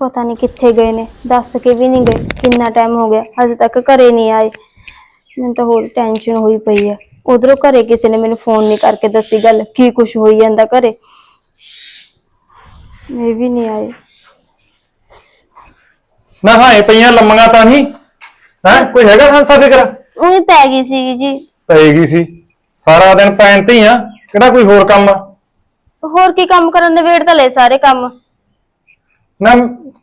ਪਤਾ ਨਹੀਂ ਕਿੱਥੇ ਗਏ ਨੇ ਦੱਸ ਕੇ ਵੀ ਨਹੀਂ ਗਏ ਕਿੰਨਾ ਟਾਈਮ ਹੋ ਗਿਆ ਅਜੇ ਤੱਕ ਘਰੇ ਨਹੀਂ ਆਏ। ਮੈਨੂੰ ਤਾਂ ਹੋਰ ਟੈਨਸ਼ਨ ਹੋਈ ਪਈ ਹੈ ਉਧਰੋਂ ਘਰੇ ਕਿਸੇ ਨੇ ਮੈਨੂੰ ਫੋਨ ਨਹੀਂ ਕਰਕੇ ਦੱਸੀ ਗੱਲ ਕੀ ਕੁਝ ਹੋਈ ਜਾਂਦਾ ਘਰੇ। ਇਹ ਵੀ ਨਹੀਂ ਆਏ ਨਾ ਹਾਏ ਪਈਆਂ ਲੰਮੀਆਂ ਤਾਂ ਨਹੀਂ। ਹੈ ਕੋਈ ਹੈਗਾ ਸੰਸਾ ਫਿਕਰ? ਉਹੀ ਪੈ ਗਈ ਸੀਗੀ ਜੀ। ਪਏਗੀ ਸੀ। ਸਾਰਾ ਦਿਨ ਪੈਣ ਤੇ ਹੀ ਆ। ਕਿਹੜਾ ਕੋਈ ਹੋਰ ਕੰਮ ਆ? ਹੋਰ ਕੀ ਕੰਮ ਕਰਨ ਦੇ ਵੇੜ ਤਾਂ ਲੈ ਸਾਰੇ ਕੰਮ। ਨਾ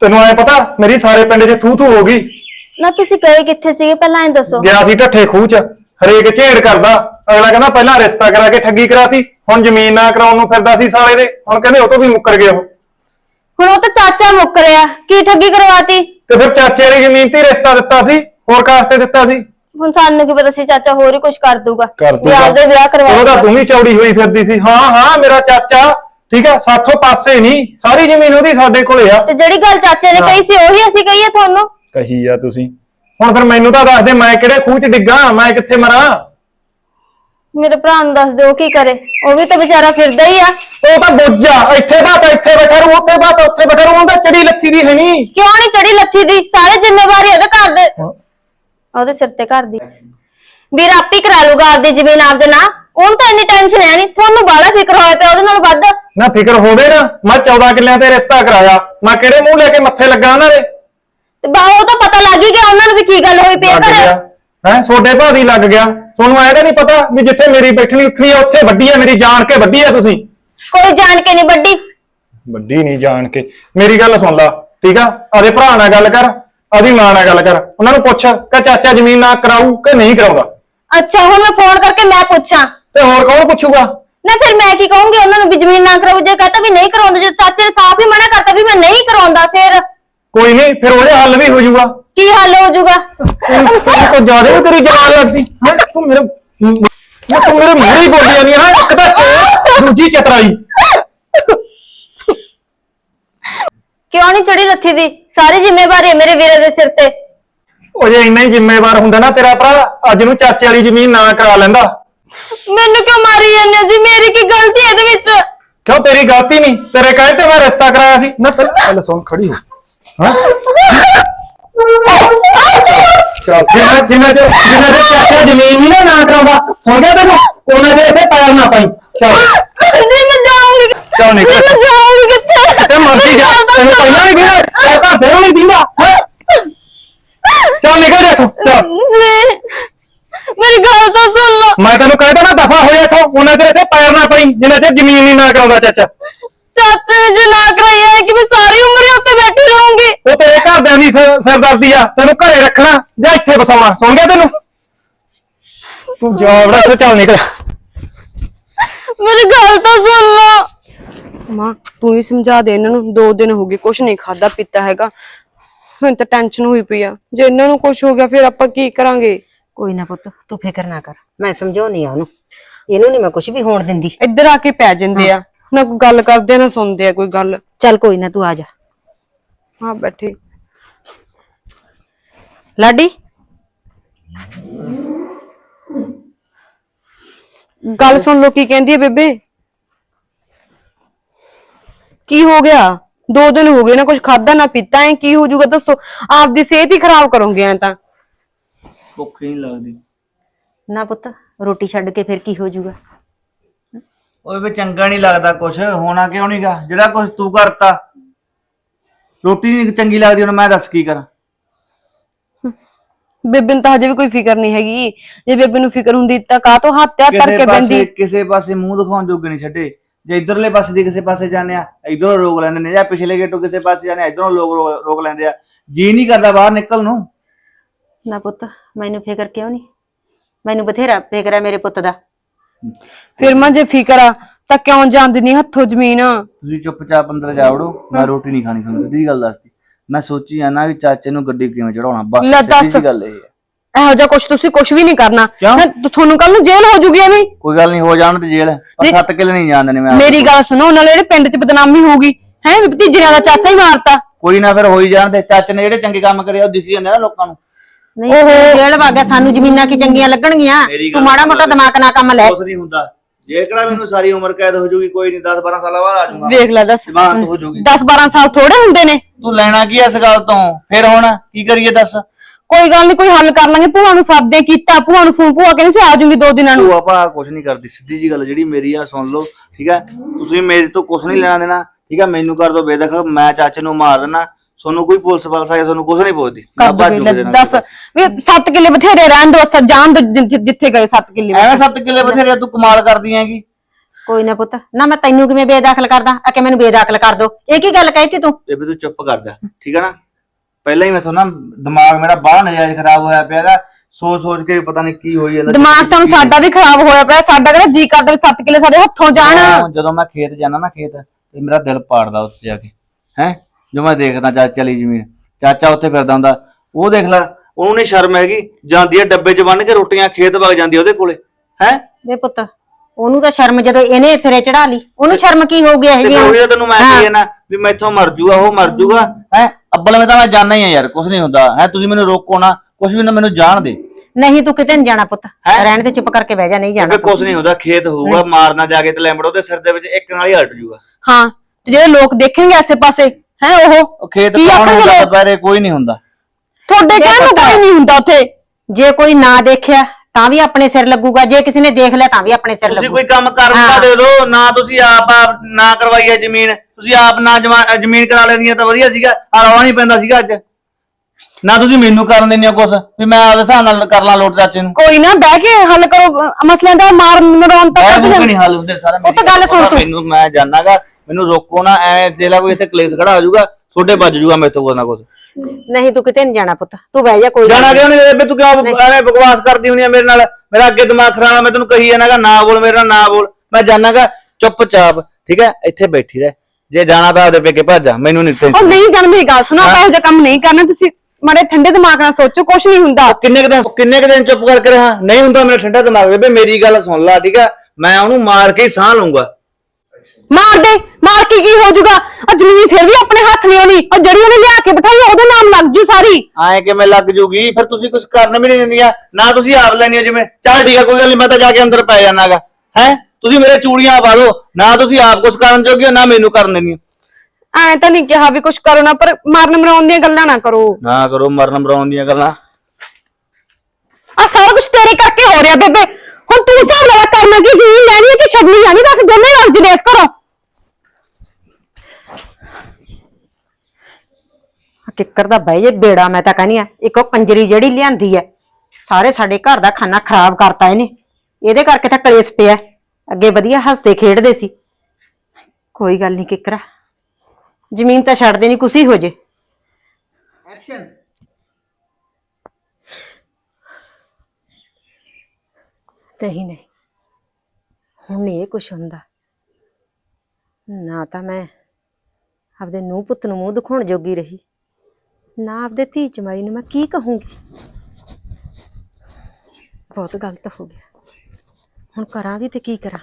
ਤੈਨੂੰ ਐ ਪਤਾ ਮੇਰੀ ਸਾਰੇ ਪਿੰਡ 'ਚ ਥੂ ਥੂ ਹੋ ਗਈ। ਨਾ ਤੁਸੀਂ ਗਏ ਕਿੱਥੇ ਸੀਗੇ? ਪਹਿਲਾਂ ਇਹ ਦੱਸੋ। ਗਿਆ ਸੀ ਢੱਠੇ ਖੂਹ 'ਚ ਹਰੇਕ ਝੇੜ ਕਰਦਾ। ਅਗਲਾ ਕਹਿੰਦਾ ਪਹਿਲਾਂ ਰਿਸ਼ਤਾ ਕਰਾ ਕੇ ਠੱਗੀ ਕਰਾਤੀ ਹੁਣ ਜ਼ਮੀਨ ਨਾ ਕਰਾਉਣ ਨੂੰ ਫਿਰਦਾ ਸੀ ਸਾਲੇ ਦੇ। ਹੁਣ ਕਹਿੰਦੇ ਉਹ ਤੋਂ ਵੀ ਮੁੱਕਰ ਗਏ ਉਹ। ਹੁਣ ਉਹ ਤਾਂ ਚਾਚਾ ਮੁੱਕ ਰਿਹਾ। ਕੀ ਠੱਗੀ ਕਰਵਾਤੀ? ਤੇ ਫਿਰ ਚਾਚੇ ਵਾਲੀ ਜ਼ਮੀਨ ਤੇ ਹੀ ਰਿਸ਼ਤਾ ਦਿੱਤਾ ਸੀ ਹੋਰ ਕਾਸਤੇ ਦਿੱਤਾ ਸੀ? ਹੁਣ ਸਾਨੂੰ ਕੀ ਪਤਾ ਸੀ ਚਾਚਾ ਹੋਰ ਹੀ ਕੁਝ ਕਰ ਦੂਗਾ ਕਰ ਵੀ ਆਪਦੇ ਵਿਆਹ ਕਰਵਾ ਉਹਦਾ ਦੂਗਾ। ਤੂੰ ਵੀ ਚੌੜੀ ਹੋਈ ਫਿਰਦੀ ਸੀ। ਹਾਂ ਹਾਂ ਮੇਰਾ ਚਾਚਾ ਠੀਕ ਆ ਸਾਥੋਂ ਪਾਸੇ ਨਹੀਂ ਸਾਰੀ ਜ਼ਮੀਨ ਉਹਦੀ ਸਾਡੇ ਕੋਲੇ ਆ। ਤੇ ਜਿਹੜੀ ਗੱਲ ਚਾਚੇ ਨੇ ਹਾਂ। ਕਹੀ ਸੀ ਉਹੀ ਅਸੀਂ ਕਹੀਏ ਤੁਹਾਨੂੰ? ਕਹੀ ਆ ਤੁਸੀਂ। ਹੁਣ ਫਿਰ ਮੈਨੂੰ ਤਾਂ ਦੱਸ ਦੇ ਮੈਂ ਕਿਹੜੇ ਖੂਹ 'ਚ ਡਿੱਗਾ ਮੈਂ ਕਿੱਥੇ ਮਰਾਂ? ਮੇਰੇ ਭਰਾ ਨੂੰ ਦੱਸ ਦਿਓ ਕੀ ਕਰੇ? ਉਹ ਵੀ ਤਾਂ ਵਿਚਾਰਾ ਫਿਰਦਾ ਹੀ ਆ। ਉਹ ਤਾਂ ਬੁੱਝ ਇੱਥੇ ਬਾਤ ਇੱਥੇ ਬੈਠਾ ਰੂ ਉੱਥੇ ਬਾਤ ਉੱਥੇ ਬੈਠਾ ਰੂ ਉਹਦਾ ਚੜੀ ਲੱਥੀ ਦੀ ਹੈ ਨਹੀਂ। ਕਿਉਂ ਨਹੀਂ ਚੜੀ ਲੱਥੀ ਦੀ? ਸਾਰੇ ਜ਼ਿੰਮੇਵਾਰੀ ਉਹਦੇ ਘਰ ਦੇ। ਉਹਦੇ ਸਿਰ ਤੇ ਘਰ ਦੀ। ਵੀਰ ਆਪੇ ਕਰਾ ਲੂਗਾ ਆਪਦੀ ਜ਼ਮੀਨ ਆਪਦੇ ਨਾਂ। ਉਹਨੂੰ ਤਾਂ ਇੰਨੀ ਟੈਨਸ਼ਨ ਹੈ ਨਹੀਂ ਤੁਹਾਨੂੰ ਬਾਹਲਾ ਫਿਕਰ ਹੋਇਆ ਪਿਆ ਉਹਦੇ ਨਾਲ ਵੱਧ। ਨਾ ਫਿਕਰ ਹੋਵੇ ਨਾ ਮੈਂ 14 ਕਿੱਲਿਆਂ ਤੇ ਰਿਸ਼ਤਾ ਕਰਾਇਆ ਮੈਂ ਕਿਹੜੇ ਮੂੰਹ ਲੈ ਕੇ ਮੱਥੇ ਲੱਗਾ ਉਹਨਾਂ ਦੇ? ਤੇ ਬਾ ਉਹ ਤਾਂ ਪਤਾ ਲੱਗ ਹੀ ਗਿਆ ਉਹਨਾਂ ਨੂੰ ਵੀ ਕੀ ਗੱਲ ਹੋਈ ਪਈ ਆ ਘਰੇ। ਹੈ ਛੋਟੇ ਭਾਦੀ ਲੱਗ ਗਿਆ। ਤੁਹਾਨੂੰ ਐਂ ਤਾਂ ਨਹੀਂ ਪਤਾ ਵੀ ਜਿੱਥੇ ਮੇਰੀ ਬੈਠਣੀ ਉੱਠਣੀ ਆ ਉੱਥੇ ਵੱਡੀ ਆ ਮੇਰੀ ਜਾਣ ਕੇ ਵੱਡੀ ਆ ਤੁਸੀਂ? ਕੋਈ ਜਾਣ ਕੇ ਨਹੀਂ ਵੱਡੀ। ਵੱਡੀ ਨਹੀਂ ਜਾਣ ਕੇ। ਮੇਰੀ ਗੱਲ ਸੁਣ ਲਾ ਠੀਕ ਆ? ਆਦੇ ਭਰਾ ਨਾਲ ਗੱਲ ਕਰ ਆਦੀ ਮਾਂ ਨਾਲ ਗੱਲ ਕਰ। ਉਹਨਾਂ ਨੂੰ ਪੁੱਛ ਕਿ ਚਾਚਾ ਜ਼ਮੀਨ ਨਾ ਕਰਾਊ ਕਿ ਨਹੀਂ ਕਰਾਉਂਦਾ? ਅੱਛਾ ਹੁਣ ਮੈਂ ਫੋਨ ਕਰਕੇ ਮੈਂ ਪੁੱਛਾਂ। ਤੇ ਹੋਰ ਕੌਣ ਪੁੱਛੂਗਾ? ਨਾ ਫਿਰ ਮੈਂ ਕੀ ਕਹੂੰਗੀ? ਉਹਨਾਂ ਨੂੰ ਵੀ ਜ਼ਮੀਨ ਨਾ ਕਰਾਓ ਜੇ ਕਹਤਾ ਵੀ ਨਹੀਂ ਕਰਾਉਂਦੇ ਜੇ ਚਾਚੇ ਨੇ ਸਾਫ਼ ਹੀ ਮਨਾ ਕਰਤਾ ਵੀ ਮੈਂ ਨਹੀਂ ਕਰਾਉਂਦਾ ਫਿਰ? ਕੋਈ ਨਹੀਂ ਫਿਰ ਉਹਦੇ ਹੱਲ ਵੀ ਹੋ ਜਾਊਗਾ। ਕੀ ਹੱਲ ਹੋ ਜਾਊਗਾ? ਤੂੰ ਕੋ ਜ਼ਿਆਦਾ ਤੇਰੀ ਜਾਨ ਲੱਗਦੀ। ਹੈਂ? ਤੂੰ ਮੇਰੇ ਮੈਂ ਤੂੰ ਮੇਰੇ ਮੂੰਹ ਹੀ ਬੋਲੀ ਜਾਂਦੀ ਹੈ ਨਾ ਇੱਕ ਤਾਂ ਚੋ ਦੂਜੀ ਚਤਰਾਈ। ਕਿਉਂ ਨਹੀਂ ਚੜੀ ਲੱਥੀ ਦੀ? ਸਾਰੀ ਜ਼ਿੰਮੇਵਾਰੀ ਹੈ ਮੇਰੇ ਵੀਰੇ ਦੇ ਸਿਰ ਤੇ। ਉਹ ਜੇ ਇੰਨਾ ਹੀ ਜ਼ਿੰਮੇਵਾਰ ਹੁੰਦਾ ਨਾ ਤੇਰਾ ਭਰਾ ਅੱਜ ਨੂੰ ਚਾਚੇ ਵਾਲੀ ਜ਼ਮੀਨ ਨਾ ਕਰਾ ਲੈਂਦਾ। ਮੈਨੂੰ ਕਿਉਂ ਮਾਰੀ ਜਾਂਦੇ ਹੋ ਜੀ? ਮੇਰੀ ਕੀ ਗਲਤੀ ਹੈ ਇਹਦੇ ਵਿੱਚ? ਕਿਉਂ ਤੇਰੀ ਗਲਤੀ ਨਹੀਂ? ਤੇਰੇ ਕਹੇ ਤੇ ਮੈਂ ਰਿਸ਼ਤਾ ਕਰਾਇਆ ਸੀ। ਨਾ ਫਿਰ ਸੁਣ ਖੜੀ ਹੋ। ਹਾਂ? ਚਲ ਜਿੰਨਾ ਜਿੰਨਾ ਚਿਰ ਜਿੰਨਾ ਚਿਰ ਚਾਚਾ ਜ਼ਮੀਨ ਨਹੀਂ ਨਾ ਨਾ ਕਰਾਉਂਦਾ ਸੁਣ ਗਿਆ ਤੈਨੂੰ? ਉਹਨਾਂ ਦੇ ਇੱਥੇ ਪੈਰ ਨਾ ਪਾਈ। ਚਲ। ਜੀ ਮੈਂ ਜਾਊਂਗੀ। ਚੱਲ ਨਿਕਲ। ਜੀ, ਮੈਂ ਜਾਊਂਗੀ ਕਿੱਥੇ? ਤੇ ਮਰਜ਼ੀ ਜਾ। ਤੈਨੂੰ ਪਹਿਲਾਂ ਨਹੀਂ ਗਿਆ ਤੇਰੇ ਘਰ ਦੇ ਨਹੀਂ ਦਿੰਦਾ। ਚੱਲ ਨਿਕਲ ਜਾ ਤੂੰ ਚੱਲ। ਮੇਰੀ ਗੱਲ ਤਾਂ ਸੁਣ ਲਓ ਮੈਂ ਤੈਨੂੰ ਕਹਿ ਨਾ ਦਫਾ ਹੋ ਜਾ ਇੱਥੋਂ। ਉਹਨਾਂ ਤੇਰੇ ਇੱਥੇ ਪੈਰ ਨਾ ਪਈ ਜਿੰਨਾ ਚਿਰ ਜ਼ਮੀਨ ਨਹੀਂ ਨਾ ਕਰਾਉਂਦਾ ਚਾਚਾ। ਚਾਚੇ ਨੇ ਜੇ ਨਾ ਕਰਾਈ ਹੈ ਕਿ ਮੈਂ ਸਾਰੀ ਉਮਰ ਹੀ ਉੱਤੇ ਬੈਠੀ ਰਹੂੰਗੀ। ਉਹ ਤੇਰੇ ਘਰਦਿਆਂ ਦੀ ਸਿਰ- ਸਿਰਦਰਦੀ ਆ। ਤੈਨੂੰ ਘਰੇ ਰੱਖਣਾ ਜਾਂ ਇੱਥੇ ਵਸਾਉਣਾ? ਸੁਣ ਗਿਆ ਤੈਨੂੰ? ਤੂੰ ਜਵਾਬ ਰੱਖ ਚੱਲ ਨਿਕਲ। ਮੇਰੀ ਗੱਲ ਤਾਂ ਸੁਣ ਲਓ ਮਾਂ ਤੂੰ ਹੀ ਸਮਝਾ ਦੇ ਇਹਨਾਂ ਨੂੰ ਦੋ ਦਿਨ ਹੋ ਗਏ ਕੁਛ ਨਹੀਂ ਖਾਦਾ ਪੀਤਾ ਹੈਗਾ। ਮੈਨੂੰ ਤਾਂ ਟੈਨਸ਼ਨ ਹੋਈ ਪਈ ਆ। ਜੇ ਇਹਨਾਂ ਨੂੰ ਕੁਛ ਹੋ ਗਿਆ ਫਿਰ ਆਪਾਂ ਕੀ ਕਰਾਂਗੇ? ਕੋਈ ਨਾ ਪੁੱਤ ਤੂੰ ਫਿਕਰ ਨਾ ਕਰ। ਮੈਂ ਸਮਝਾਉਣੀ ਆ ਉਹਨੂੰ। ਇਹਨੂੰ ਨਹੀਂ ਮੈਂ ਕੁਝ ਵੀ ਹੋਣ ਦਿੰਦੀ। ਇੱਧਰ ਆ ਕੇ ਪੈ ਜਾਂਦੇ ਆ। ਨਾ ਕੋਈ ਗੱਲ ਕਰਦੇ ਨਾ ਸੁਣਦੇ ਆ ਕੋਈ ਗੱਲ। ਚੱਲ ਕੋਈ ਨਾ ਤੂੰ ਆ ਜਾ। ਹਾਂ ਬੈਠੇ। ਲਾਡੀ? ਗੱਲ ਸੁਣ ਲੋ ਕੀ ਕਹਿੰਦੀ ਹੈ ਬੇਬੇ? ਕੀ ਹੋ ਗਿਆ? ਦੋ ਦਿਨ ਹੋ ਗਏ ਨਾ ਕੁਝ ਖਾਦਾ ਨਾ ਪੀਤਾ ਐ ਕੀ ਹੋ ਜਾਊਗਾ ਦੱਸੋ। ਆਪਦੀ ਸਿਹਤ ਹੀ ਖਰਾਬ ਕਰੋਗੇ ਐ ਤਾਂ। ਭੁੱਖ ਹੀ ਨਹੀਂ ਲੱਗਦੀ। ਨਾ ਪੁੱਤ ਰੋਟੀ ਛੱਡ ਕੇ ਫਿਰ ਕੀ ਹੋ ਜਾਊਗਾ? ਓਏ ਵੇ ਚੰਗਾ ਨਹੀਂ ਲੱਗਦਾ ਕੁਛ ਹੋਣਾ ਕਿਉਂ ਨਹੀਂਗਾ ਜਿਹੜਾ ਕੁਛ ਤੂੰ ਕਰਤਾ ਰੋਟੀ ਨਹੀਂ ਚੰਗੀ ਲੱਗਦੀ ਹੁਣ ਮੈਂ ਦੱਸ ਕੀ ਕਰਾਂ? ਬੇਬੇ ਨੂੰ ਤਾਂ ਹਜੇ ਵੀ ਕੋਈ ਫਿਕਰ ਨਹੀਂ ਹੈਗੀ। ਜੇ ਬੇਬੇ ਨੂੰ ਫਿਕਰ ਹੁੰਦੀ ਤਾਂ ਕਾਹ ਤੋਂ ਹੱਥ ਤੇ ਹੱਥ ਧਰ ਕਿਸੇ ਪਾਸੇ ਬੰਦੀ ਕਿਸੇ ਪਾਸੇ ਮੂੰਹ ਦਿਖਾਉਣ ਜੋਗੇ ਨਹੀਂ ਛੱਡੇ। ਜੇ ਇਧਰਲੇ ਪਾਸੇ ਦੀ ਕਿਸੇ ਪਾਸੇ ਜਾਂਦੇ ਆ ਇਧਰੋਂ ਰੋਕ ਲੈਂਦੇ ਨੇ। ਜਾਂ ਪਿਛਲੇ ਗੇਟੋਂ ਕਿਸੇ ਪਾਸੇ ਜਾਂਦੇ ਆ ਇਧਰੋਂ ਲੋਕ ਰੋ- ਰੋਕ ਲੈਂਦੇ ਆ। ਜੀ ਨਹੀਂ ਕਰਦਾ ਬਾਹਰ ਨਿਕਲ ਨੂੰ। ਨਾ ਪੁੱਤ ਮੈਨੂੰ ਫਿਕਰ ਕਿਉਂ ਨਹੀਂ? ਮੈਨੂੰ ਬਥੇਰਾ ਫਿਕਰ ਹੈ ਮੇਰੇ ਪੁੱਤ ਦਾ। ਫਿਰ ਮਾਂ ਜੇ ਫਿਕਰ ਆ ਤਾਂ ਕਿਉਂ ਜਾਂਦੀ ਨਹੀਂ ਹੱਥੋਂ ਜ਼ਮੀਨ? ਤੁਸੀਂ ਚੁੱਪਚਾਪ ਅੰਦਰ ਜਾ ਵੜੋ ਮੈਂ ਰੋਟੀ ਨਹੀਂ ਖਾਣੀ ਤੁਹਾਨੂੰ ਸਿੱਧੀ ਗੱਲ ਦੱਸਦੀ ਮੈਂ ਸੋਚੀ ਜਾਣਾ ਵੀ ਚਾਚੇ ਨੂੰ ਗੱਡੀ ਕਿਵੇਂ ਚੜਾਉਣਾ ਬਸ ਲੈ ਸਿੱਧੀ ਦੱਸ। ਜਿਹੀ ਗੱਲ ਇਹ ਹੈ। ਇਹੋ ਜਿਹਾ ਕੁਛ ਤੁਸੀਂ ਕੁਛ ਵੀ ਨਹੀਂ ਕਰਨਾ। ਕਿਉਂ? ਨਾ ਤੁਹਾਨੂੰ ਕੱਲ ਨੂੰ ਜੇਲ੍ਹ ਹੋ ਜੂਗੀ ਐਵੇਂ। ਕੋਈ ਗੱਲ ਨਹੀਂ ਹੋ ਜਾਣ ਤੇ ਜੇਲ੍ਹ। ਪਰ ਸੱਤ ਕਿਲੇ ਨਹੀਂ ਜਾਣ ਦੇਣੇ ਮੈਂ ਆਪ। ਮੇਰੀ ਗੱਲ ਸੁਣੋ ਨਾਲੇ ਜਿਹੜੇ ਪਿੰਡ 'ਚ ਬਦਨਾਮੀ ਹੋਊਗੀ ਹੈ ਭਤੀਜਿਆਂ ਦਾ ਚਾਚਾ ਹੀ ਮਾਰਤਾ। ਕੋਈ ਨਾ ਫਿਰ ਹੋਈ ਜਾਣ ਤੇ ਚਾਚੇ ਨੇ ਜਿਹੜੇ ਚੰਗੇ ਕੰਮ ਕਰੇ ਉਹ ਦਿਸੀ ਜਾਂਦੇ ਨਾ ਲੋਕਾਂ ਨੂੰ। ਨਹੀਂ ਜੇਲ੍ਹ ਵਾਗਾ ਸਾਨੂੰ ਜ਼ਮੀਨਾਂ ਕੀ ਚੰਗੀਆਂ ਲੱਗਣਗੀਆਂ? ਮੇਰੀ ਤੂੰ ਗੱਲ ਮਾੜਾ ਮੋਟਾ ਲੈ। ਦਿਮਾਗ ਨਾਲ ਕੰਮ ਲੈ। ਕੁਛ ਨਹੀਂ ਹੁੰਦਾ। ਜੇ ਕਿਹੜਾ ਮੈਨੂੰ ਸਾਰੀ ਉਮਰ ਕੈਦ ਹੋ ਜਾਊਗੀ ਕੋਈ ਨਹੀਂ 10 12 ਸਾਲਾਂ ਬਾਅਦ ਆ ਜਾਊਗਾ ਵੇਖ ਲੈ ਦੱਸ। ਜ਼ਮਾਨਤ ਹੋ ਜਾਊਗੀ 10 12 ਸਾਲ ਥੋੜੇ ਹੁੰਦੇ ਨੇ। ਤੂੰ ਲੈਣਾ ਕੀ ਐ ਇਸ ਗੱਲ ਤੋਂ? ਫਿਰ ਹੁਣ ਕੀ ਕਰੀਏ ਦੱਸ? ਕੋਈ ਗੱਲ ਨਹੀਂ ਕੋਈ ਹੱਲ ਕਰ ਲਾਂਗੇ। ਭੂਆ ਨੂੰ ਸਾਦੇ ਕੀਤਾ ਭੂਆ ਨੂੰ ਫੋਨ ਭੂਆ ਕਹਿੰਦੀ ਸੀ ਆ ਜਾਊਂਗੀ ਦੋ ਦਿਨਾਂ ਨੂੰ। ਤੂੰ ਆਪਾ ਕੁਝ ਨਹੀਂ ਕਰਦੀ ਸਿੱਧੀ ਜੀ ਗੱਲ ਜਿਹੜੀ ਮੇਰੀ ਆ ਸੁਣ ਲਓ ਠੀਕ ਹੈ? ਤੁਸੀਂ ਮੇਰੇ ਤੋਂ ਕੁਝ ਨਹੀਂ ਲੈਣਾ ਦੇਣਾ ਠੀਕ ਹੈ? ਮੈਨੂੰ ਕਰ ਦੋ ਬੇਦਖਲ ਮੈਂ ਚਾਚੇ ਨੂੰ ਮਾਰ ਦੇਣਾ ਤੁਹਾਨੂੰ ਕੋਈ ਪੁਲਿਸ ਪਾਲਸ ਆ ਕੇ ਤੁਹਾਨੂੰ ਕੁਝ ਨਹੀਂ ਪੁੱਛਦੀ। ਕਰ ਦੋ। ਦੱਸ। ਵੀ 7 ਕਿੱਲੇ ਬਥੇਰੇ ਰਹਿਣ ਦੋ ਅਸਾਂ ਜਾਣ ਦੋ ਜਿੱਥੇ- ਜਿੱਥੇ ਗਏ 7 ਕਿੱਲੇ ਐਵੇਂ ਸੱਤ ਕਿੱਲੇ ਬਥੇਰੇ ਆ, ਤੂੰ ਕਮਾਲ ਕਰਦੀ ਹੈਗੀ। ਕੋਈ ਨਾ ਪੁੱਤ। ਨਾ ਮੈਂ ਤੈਨੂੰ ਕਿਵੇਂ ਬੇਦਾਖਲ ਕਰਦਾ? ਆ ਕਿ ਮੈਨੂੰ ਬੇਦਾਖਲ ਕਰ ਦੋ। ਇਹ ਕੀ ਗੱਲ ਕਹਿਤੀ ਤੂੰ? ਬੇਬੇ ਤੂੰ ਚੁੱਪ ਕਰ ਜਾ ਠੀਕ ਹੈ ਨਾ? ਪਹਿਲਾਂ ਹੀ ਮੈਥੋਂ ਨਾ ਦਿਮਾਗ ਮੇਰਾ ਬਾਹਰ ਨਜਾਇਜ਼ ਖਰਾਬ ਹੋਇਆ ਪਿਆਗਾ ਸੋਚ ਸੋਚ ਕੇ ਪਤਾ ਨਹੀਂ ਕੀ ਹੋਈ ਜਾਂਦਾ ਦਿਮਾਗ ਤਾਂ ਹੁਣ ਸਾਡਾ ਵੀ ਖਰਾਬ ਹੋਇਆ ਪਿਆ। ਸਾਡਾ ਕਿਹੜਾ ਜੀ ਕਰਦਾ ਵੀ 7 ਕਿੱਲੇ ਸਾਡੇ ਹੱਥੋਂ ਜਾਣ। ਜਦੋਂ- ਜਦੋਂ ਮੈਂ ਖੇਤ ਜਾਣਾ ਨਾ ਖੇਤ ਤੇ ਮੇਰਾ ਦਿਲ ਪਾੜਦਾ ਉੱਥੇ ਜਾ ਕੇ ਹੈ? ਜੋ ਮੈਂ ਦੇਖਦਾ ਚਾਚਾ ਲਈ ਜ਼ਮੀਨ। ਚਾਚਾ ਉੱਥੇ ਫਿਰਦਾ ਹੁੰਦਾ। ਉਹ ਦੇਖ ਲੈ ਉਹਨੂੰ ਨਹੀਂ ਸ਼ਰਮ ਹੈਗੀ। ਜਾਂਦੀ ਹੈ ਡੱਬੇ 'ਚ ਬੰਨ ਕੇ ਰੋਟੀਆਂ ਖੇਤ ਵਗ ਜਾਂਦੀ ਆ ਉਹਦੇ ਕੋਲੇ। ਹੈ? ਵੇ ਪੁੱਤ ਉਹਨੂੰ ਤਾਂ ਸ਼ਰਮ ਜਦੋਂ ਇਹਨੇ ਸਿਰੇ ਚੜਾ ਲਈ। ਉਹਨੂੰ ਸ਼ਰਮ ਕੀ ਹੋ ਗਿਆ ਤੇ ਹੈਗੀ ਉਹੀ ਤਾਂ ਤੈਨੂੰ ਮੈਂ ਕਹੀ ਨਾ ਵੀ ਮੈਥੋਂ ਮਰ ਜੂਗਾ ਉਹ ਮਰ ਜੂਗਾ। ਹੈ? ਅੱਬਲ ਮੈਂ ਤਾਂ ਮੈਂ ਜਾਣਾ ਹੀ ਆ ਯਾਰ ਕੁਝ ਨਹੀਂ ਹੁੰਦਾ। ਹੈ? ਤੁਸੀਂ ਮੈਨੂੰ ਰੋਕੋ ਨਾ ਕੁਝ ਵੀ ਨਾ ਮੈਨੂੰ ਜਾਣ ਦੇ। ਨਹੀਂ ਤੂੰ ਕਿਤੇ ਨਹੀਂ ਜਾਣਾ ਪੁੱਤ। ਹੈਂ? ਰਹਿਣ ਤੇ ਚੁੱਪ ਕਰਕੇ ਬਹਿ ਜਾ ਨਹੀਂ ਜਾਣਾ ਵੀ ਕੁਝ ਨਹੀਂ ਹੁੰਦਾ ਖੇਤ ਹੋਊਗਾ ਮਾਰਨਾ ਜਾ ਕੇ ਤੇ ਲੈਂਬੜ ਉਹਦੇ ਸਿਰ ਦੇ ਵਿੱਚ ਇੱਕ ਨਾਲ ਹੀ ਹਟ ਜੂਗਾ। ਹਾਂ ਤੇ ਜਿਹੜੇ ਲੋਕ ਦੇਖਣਗੇ ਆਸੇ ਪਾਸੇ ਹੈ ਉਹ? ਉਹ ਖੇਤ ਕੀ ਕੌਣ ਆਖਣਗੇ ਹੁੰਦਾ ਲੋਕ? ਦੁਪਹਿਰੇ ਕੋਈ ਨਹੀਂ ਹੁੰਦਾ। ਤੁਹਾਡੇ ਕਹਿਣ ਨੂੰ ਕੋਈ ਨਹੀਂ ਹੁੰਦਾ ਉੱਥੇ। ਜੇ ਕੋਈ ਨਾ ਦੇਖਿਆ ਤਾਂ ਵੀ ਆਪਣੇ ਸਿਰ ਲੱਗੂਗਾ। ਜੇ ਕਿਸੇ ਨੇ ਦੇਖ ਲਿਆ ਤਾਂ ਵੀ ਆਪਣੇ ਸਿਰ ਤੁਸੀਂ ਕੋਈ ਕੰਮ ਕਰਨ ਦਾ ਹਾਂ। ਦੇ ਦਿਓ ਨਾ ਤੁਸੀਂ ਆਪ ਆਪ ਨਾ ਕਰਵਾਈ ਹੈ ਜ਼ਮੀਨ। ਤੁਸੀਂ ਆਪ ਨਾ ਜਮਾ- ਜ਼ਮੀਨ ਕਰਾ ਲੈਂਦੀਆਂ ਤਾਂ ਵਧੀਆ ਸੀਗਾ ਆ ਰੌਲਾ ਨਹੀਂ ਪੈਂਦਾ ਸੀਗਾ ਅੱਜ। ਨਾ ਤੁਸੀਂ ਮੈਨੂੰ ਕਰਨ ਦਿੰਦੇ ਹੋ ਕੁਛ ਵੀ ਮੈਂ ਆਪਦੇ ਹਿਸਾਬ ਨਾਲ ਕਰ ਲਾਂ ਲੋਟ ਚਾਚੇ ਨੂੰ। ਕੋਈ ਨਾ ਬਹਿ ਕੇ ਹੱਲ ਕਰੋ ਮਸਲਿਆਂ ਦਾ ਮਾਰ ਮਰਾਉਣ ਤੱਕ ਮੈਂ ਕੱਢ ਲੈਣ। ਨਹੀਂ ਹੱਲ ਹੁੰਦੇ ਸਾਰਾ ਉਹ ਤਾਂ ਗੱਲ ਸੁਣ ਤੂੰ। ਮੈਨੂੰ ਮੈਂ ਜਾਣਾਗਾ। ਮੈਨੂੰ ਰੋਕੋ ਨਾ ਐ ਜੇ ਲਾ ਕੋਈ ਇੱਥੇ ਕਲੇਸ਼ ਖੜਾ ਹੋ ਜਾਊਗਾ ਤੁਹਾਡੇ ਵੱਜ ਜਾਊਗਾ ਮੇਰੇ ਤੋਂ ਕੁਛ ਨਾ ਕੁਛ ਨਹੀਂ ਤੂੰ ਕਿਤੇ ਨਹੀਂ ਜਾਣਾ ਪੁੱਤ ਤੂੰ ਬਹਿ ਜਾ ਕੋਈ ਗੱਲ ਜਾਣਾ। ਕਿਉਂ ਨਹੀਂ? ਬੇਬੇ ਤੂੰ ਕਿਉਂ ਐਵੇਂ ਬਕਵਾਸ ਕਰਦੀ ਹੁੰਦੀ ਆ ਮੇਰੇ ਨਾਲ? ਮੇਰਾ ਅੱਗੇ ਦਿਮਾਗ ਖਰਾਬ ਆ ਮੈਂ ਤੈਨੂੰ ਕਹੀ ਜਾਣਾਗਾ ਨਾ ਬੋਲ ਮੇਰੇ ਨਾਲ ਨਾ ਬੋਲ। ਮੈਂ ਜਾਣਾਗਾ ਚੁੱਪਚਾਪ ਠੀਕ ਹੈ? ਇੱਥੇ ਬੈਠੀ ਰਹਿ। ਜੇ ਜਾਣਾ ਤਾਂ ਆਪਦੇ ਪੇਕੇ ਭੱਜ ਜਾ ਮੈਨੂੰ ਨਹੀਂ ਉਹ ਨਹੀਂ ਜਾਣ ਮੇਰੀ ਗੱਲ ਸੁਣੋ ਆਪਾਂ ਇਹੋ ਜਿਹਾ ਕੰਮ ਨਹੀਂ ਕਰਨਾ ਤੁਸੀਂ ਮਾੜੇ ਠੰਡੇ ਦਿਮਾਗ ਨਾਲ ਸੋਚੋ ਕੁਝ ਨਹੀਂ ਹੁੰਦਾ। ਕਿੰਨੇ ਕੁ ਦਿਨ ਕਿੰਨੇ ਕੁ ਦਿਨ ਚੁੱਪ ਕਰਕੇ ਰਹਾ? ਨਹੀਂ ਹੁੰਦਾ ਮੇਰਾ ਠੰਡਾ ਦਿਮਾਗ। ਬੇਬੇ ਮੇਰੀ ਗੱਲ ਸੁਣ ਲੈ ਠੀਕ ਹੈ? ਮੈਂ ਉਹਨੂੰ ਮਾਰ ਕੇ ਹੀ ਸਾਹ ਲਊਂਗਾ। ਮਾਰ ਦੇ ਮਾਰ ਕੇ ਕੀ ਹੋ ਜਾਊਗਾ? ਆ ਜ਼ਮੀਨ ਫਿਰ ਵੀ ਆਪਣੇ ਹੱਥ ਨਹੀਂ ਆਉਣੀ ਉਹ ਜਿਹੜੀ ਉਹਨੇ ਲਿਆ ਕੇ ਬਿਠਾਈ ਆ, ਉਹਦੇ ਨਾਮ ਲੱਗ ਜੂ ਸਾਰੀ। ਐਂ ਕਿਵੇਂ ਲੱਗ ਜੂਗੀ? ਫਿਰ ਤੁਸੀਂ ਕੁਝ ਕਰਨ ਵੀ ਨਹੀਂ ਦਿੰਦੀਆਂ ਨਾ ਤੁਸੀਂ ਆਪ ਲੈਣੀ ਹੋ ਜਿਵੇਂ। ਚੱਲ ਠੀਕ ਹੈ ਕੋਈ ਗੱਲ ਨਹੀਂ ਮੈਂ ਤਾਂ ਜਾ ਕੇ ਅੰਦਰ ਪੈ ਜਾਣਾਗਾ ਹੈ? ਤੁਸੀਂ ਮੇਰੇ ਚੂੜੀਆਂ ਪਾ ਦਿਓ ਨਾ ਤੁਸੀਂ ਆਪ ਕੁਝ ਕਰਨ ਜੋਗੇ ਹੋ ਨਾ ਮੈਨੂੰ ਕਰਨ ਦੇਣੀ ਐ ਤਾਂ ਨਹੀਂ ਕਿਹਾ ਵੀ ਕੁਝ ਕਰੋ ਨਾ ਪਰ ਮਾਰਨ ਮਰਾਉਣ ਦੀਆਂ ਗੱਲਾਂ ਨਾ ਕਰੋ। ਨਾ ਕਰੋ ਮਰਨ ਮਰਾਉਣ ਦੀਆਂ ਗੱਲਾਂ। ਆ ਸਾਰਾ ਕੁਝ ਤੇਰੇ ਕਰਕੇ ਹੋ ਰਿਹਾ ਬੇਬੇ। ਹੁਣ ਤੂੰ ਹਿਸਾਬ ਲਗਾ ਕਰਨਾ ਕੀ, ਜ਼ਮੀਨ ਲੈਣੀ ਹੈ ਕਿ ਛੱਡਣੀ ਆ ਨਹੀਂ ਦੱਸ, ਦੋਨੇ ਲੱਗ ਜਨੇ ਇਸ ਘਰੋਂ ਕਿੱਕਰ ਦਾ ਬਹਿ ਜੇ ਬੇੜਾ ਮੈਂ ਤਾਂ ਕਹਿੰਦੀ ਆ, ਇੱਕ ਉਹ ਕੰਜਰੀ ਜਿਹੜੀ ਲਿਆਂਦੀ ਐ ਸਾਰੇ ਸਾਡੇ ਘਰ ਦਾ ਖਾਨਾ ਖਰਾਬ ਕਰਤਾ ਇਹਨੇ। ਇਹਦੇ ਕਰਕੇ ਤਾਂ ਕਲੇਸ਼ ਪਿਆ ਅੱਗੇ ਵਧੀਆ ਹੱਸਦੇ ਖੇਡਦੇ ਸੀ। ਕੋਈ ਗੱਲ ਨਹੀਂ ਕਿੱਕਰਾ, ਜ਼ਮੀਨ ਤਾਂ ਛੱਡਦੇ ਦੇਣੀ ਕੁਸੀ ਹੋ ਜੇ। ਐਕਸ਼ਨ ਨਹੀਂ ਨਹੀਂ। ਹੁਣ ਨਹੀਂ ਇਹ ਕੁਛ ਹੁੰਦਾ। ਨਾ ਤਾਂ ਮੈਂ ਆਪਦੇ ਨੂੰਹ ਪੁੱਤ ਨੂੰ ਮੂੰਹ ਦਿਖਾਉਣ ਜੋਗੀ ਰਹੀ। ਨਾ ਆਪਦੇ ਧੀ ਚਮਾਈ ਨੂੰ ਮੈਂ ਕੀ ਕਹੂੰਗੀ? ਬਹੁਤ ਗਲਤ ਹੋ ਗਿਆ। ਹੁਣ ਕਰਾਂ ਵੀ ਤੇ ਕੀ ਕਰਾਂ?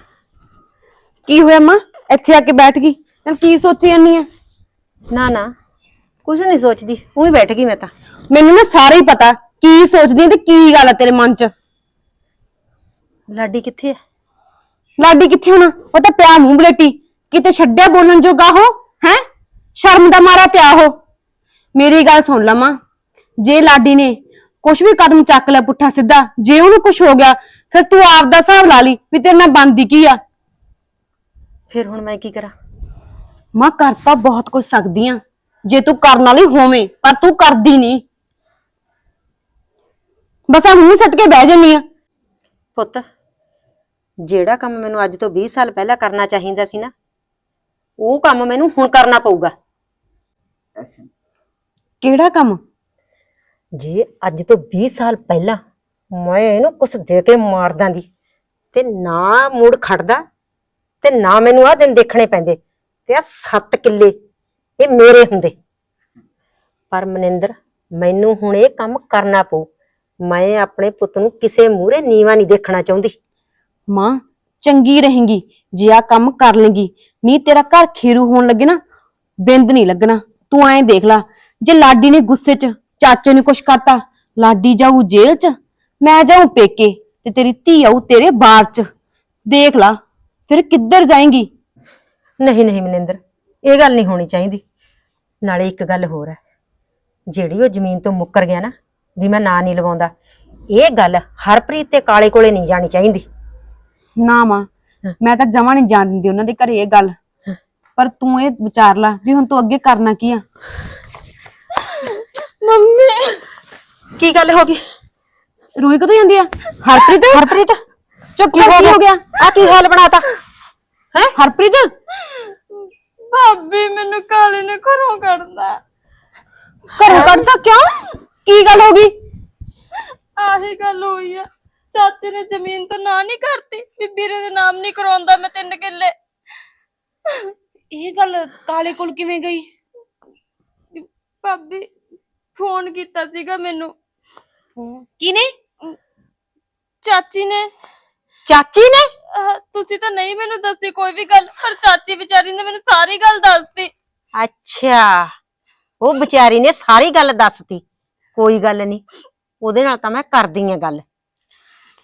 ਕੀ ਹੋਇਆ ਮਾਂ? ਇੱਥੇ ਆ ਕੇ ਬੈਠ ਗਈ। ਤੈਨੂੰ ਕੀ ਸੋਚੀ ਜਾਂਦੀ ਆ? ਨਾ ਨਾ ਕੁਝ ਨਹੀਂ ਸੋਚਦੀ। ਉਹੀ ਬੈਠ ਗਈ ਮੈਂ ਤਾਂ। ਮੈਨੂੰ ਨਾ ਸਾਰਾ ਹੀ ਪਤਾ। ਕੀ ਸੋਚਦੀ ਆਂ ਤੇ ਕੀ ਗੱਲ ਆ ਤੇਰੇ ਮਨ 'ਚ? ਲਾਡੀ ਕਿੱਥੇ ਹੈ ਲਾਡੀ ਕਿੱਥੇ ਹੋਣਾ? ਉਹ ਤਾਂ ਪਿਆ ਮੂੰਹ ਬਲੇਟੀ। ਕਿਤੇ ਛੱਡਿਆ ਬੋਲਣ ਜੋਗਾ ਹੋ ਹੈ? ਸ਼ਰਮ ਦਾ ਮਾਰਾ ਪਿਆ ਹੋ ਮੇਰੀ ਗੱਲ ਸੁਣ ਲਵਾਂ ਜੇ ਲਾਡੀ ਨੇ ਕੁਛ ਵੀ ਕਦਮ ਚੱਕ ਲਿਆ ਪੁੱਠਾ ਸਿੱਧਾ ਜੇ ਉਹਨੂੰ ਕੁਛ ਹੋ ਗਿਆ ਫਿਰ ਤੂੰ ਆਪ ਦਾ ਹਿਸਾਬ ਲਾ ਲਈ ਵੀ ਤੇਰੇ ਨਾਲ ਬੰਦੀ ਕੀ ਆ। ਫਿਰ ਹੁਣ ਮੈਂ ਕੀ ਕਰਾਂ? ਮਾਂ ਕਰ ਤਾਂ ਬਹੁਤ ਕੁਝ ਸਕਦੀ ਆ। ਜੇ ਤੂੰ ਕਰਨ ਵਾਲੀ ਹੋਵੇਂ ਪਰ ਤੂੰ ਕਰਦੀ ਨਹੀਂ। ਬਸ ਆ ਮੂੰਹ ਸੱਟ ਕੇ ਬਹਿ ਜੰਨੀ ਆ। ਪੁੱਤ ਜਿਹੜਾ ਕੰਮ ਮੈਨੂੰ ਅੱਜ ਤੋਂ 20 ਸਾਲ ਪਹਿਲਾਂ ਕਰਨਾ ਚਾਹੀਦਾ ਸੀ ਨਾ ਉਹ ਕੰਮ ਮੈਨੂੰ ਹੁਣ ਕਰਨਾ ਪਊਗਾ। ਕਿਹੜਾ ਕੰਮ? ਜੇ ਅੱਜ ਤੋਂ 20 ਸਾਲ ਪਹਿਲਾਂ ਮੈਂ ਇਹਨੂੰ ਕੁਛ ਦੇ ਕੇ ਮਾਰ ਦਾਂਦੀ ਤੇ ਨਾ ਮੂਡ ਖੜਦਾ ਤੇ ਨਾ ਮੈਨੂੰ ਆਹ ਦਿਨ ਦੇਖਣੇ ਪੈਂਦੇ ਤੇ ਆ 7 ਕਿੱਲੇ ਇਹ ਮੇਰੇ ਹੁੰਦੇ। ਪਰ ਮਨਿੰਦਰ ਮੈਨੂੰ ਹੁਣ ਇਹ ਕੰਮ ਕਰਨਾ ਪਊ। ਮੈਂ ਆਪਣੇ ਪੁੱਤ ਨੂੰ ਕਿਸੇ ਮੂਹਰੇ ਨੀਵਾ ਨਹੀਂ ਦੇਖਣਾ ਚਾਹੁੰਦੀ। ਮਾਂ, ਚੰਗੀ ਰਹੇਂਗੀ, ਜੇ ਆ ਕੰਮ ਕਰ ਲੇਂਗੀ। ਨਹੀਂ ਤੇਰਾ ਘਰ ਖੀਰੂ ਹੋਣ ਲੱਗੇ ਨਾ, ਬਿੰਦ ਨਹੀਂ ਲੱਗਣਾ। ਤੂੰ ਐਂ ਦੇਖ ਲੈ, ਜੇ ਲਾਡੀ ਨੇ ਗੁੱਸੇ 'ਚ ਚਾਚੇ ਨੇ ਕੁਛ ਕਰਤਾ, ਲਾਡੀ ਜਾਊ ਜੇਲ੍ਹ 'ਚ, ਮੈਂ ਜਾਊ ਪੇਕੇ ਤੇ ਤੇਰੀ ਧੀ ਆਊ ਤੇਰੇ ਬਾਗ 'ਚ। ਦੇਖ ਲਾ, ਫਿਰ ਕਿੱਧਰ ਜਾਏਂਗੀ? ਨਹੀਂ ਨਹੀਂ ਮਨਿੰਦਰ, ਇਹ ਗੱਲ ਨਹੀਂ ਹੋਣੀ ਚਾਹੀਦੀ। ਨਾਲੇ ਇੱਕ ਗੱਲ ਹੋਰ ਹੈ। ਜਿਹੜੀ ਉਹ ਜ਼ਮੀਨ ਤੋਂ ਮੁੱਕਰ ਗਿਆ ਨਾ, ਵੀ ਮੈਂ ਨਾਂ ਨਹੀਂ ਲਵਾਉਂਦਾ, ਇਹ ਗੱਲ ਹਰਪ੍ਰੀਤ ਤੇ ਕਾਲੇ ਕੋਲੇ ਨਹੀਂ ਜਾਣੀ ਚਾਹੀਦੀ। ਨਾ ਮਾਂ। ਮੈਂ ਤਾਂ ਜਮਾਂ ਨਹੀਂ ਜਾਣ ਦਿੰਦੀ ਉਹਨਾਂ ਦੇ ਘਰੇ ਇਹ ਗੱਲ। ਪਰ ਤੂੰ ਇਹ ਵਿਚਾਰ ਲੈ ਵੀ ਹੁਣ ਤੂੰ ਅੱਗੇ ਕਰਨਾ ਕੀ ਆ। ਮੰਮੀ। ਕੀ ਗੱਲ ਹੋ ਗਈ? ਰੋਈ ਕਦੋਂ ਜਾਂਦੀ ਆ? ਹਰਪ੍ਰੀਤ? ਹਰਪ੍ਰੀਤ? ਚੁੱਪ ਕਰ ਕੀ ਹੋ ਗਿਆ? ਆ ਕੀ ਹਾਲ ਬਣਾਤਾ? ਹੈ? ਹਰਪ੍ਰੀਤ? ਭਾਬੀ ਮੈਨੂੰ ਕਾਲੇ ਨੇ ਘਰੋਂ ਕੱਢਦਾ ਘਰੋਂ ਕੱਢਦਾ ਕਿਉਂ? ਕੀ ਗੱਲ ਹੋ ਗਈ? ਆਹੀ ਗੱਲ ਹੋਈ ਆ। ਚਾਚੇ ਨੇ ਜ਼ਮੀਨ ਤੋਂ ਨਾ ਨਹੀਂ ਕਰਤੀ ਵੀ ਵੀਰੇ ਦੇ ਨਾਮ ਨਹੀਂ ਕਰਾਉਂਦਾ ਮੈਂ ਤਿੰਨ ਕਿੱਲੇ। ਇਹ ਗੱਲ ਕਾਲੇ ਕੋਲ ਕਿਵੇਂ ਗਈ? ਭਾਬੀ ਫੋਨ ਕੀਤਾ ਸੀਗਾ ਮੈਨੂੰ। ਕਿਨੇ ਚਾਚੀ ਨੇ। ਚਾਚੀ ਨੇ? ਅਹ, ਤੁਸੀਂ ਤਾਂ ਨਹੀਂ ਮੈਨੂੰ ਦੱਸੀ ਕੋਈ ਵੀ ਗੱਲ ਪਰ ਚਾਚੀ ਵਿਚਾਰੀ ਨੇ ਮੈਨੂੰ ਸਾਰੀ ਗੱਲ ਦੱਸਤੀ। ਅੱਛਾ ਉਹ ਵਿਚਾਰੀ ਨੇ ਸਾਰੀ ਗੱਲ ਦੱਸਤੀ। ਕੋਈ ਗੱਲ ਨਹੀਂ ਉਹਦੇ ਨਾਲ ਤਾਂ ਮੈਂ ਕਰਦੀ ਆ ਗੱਲ।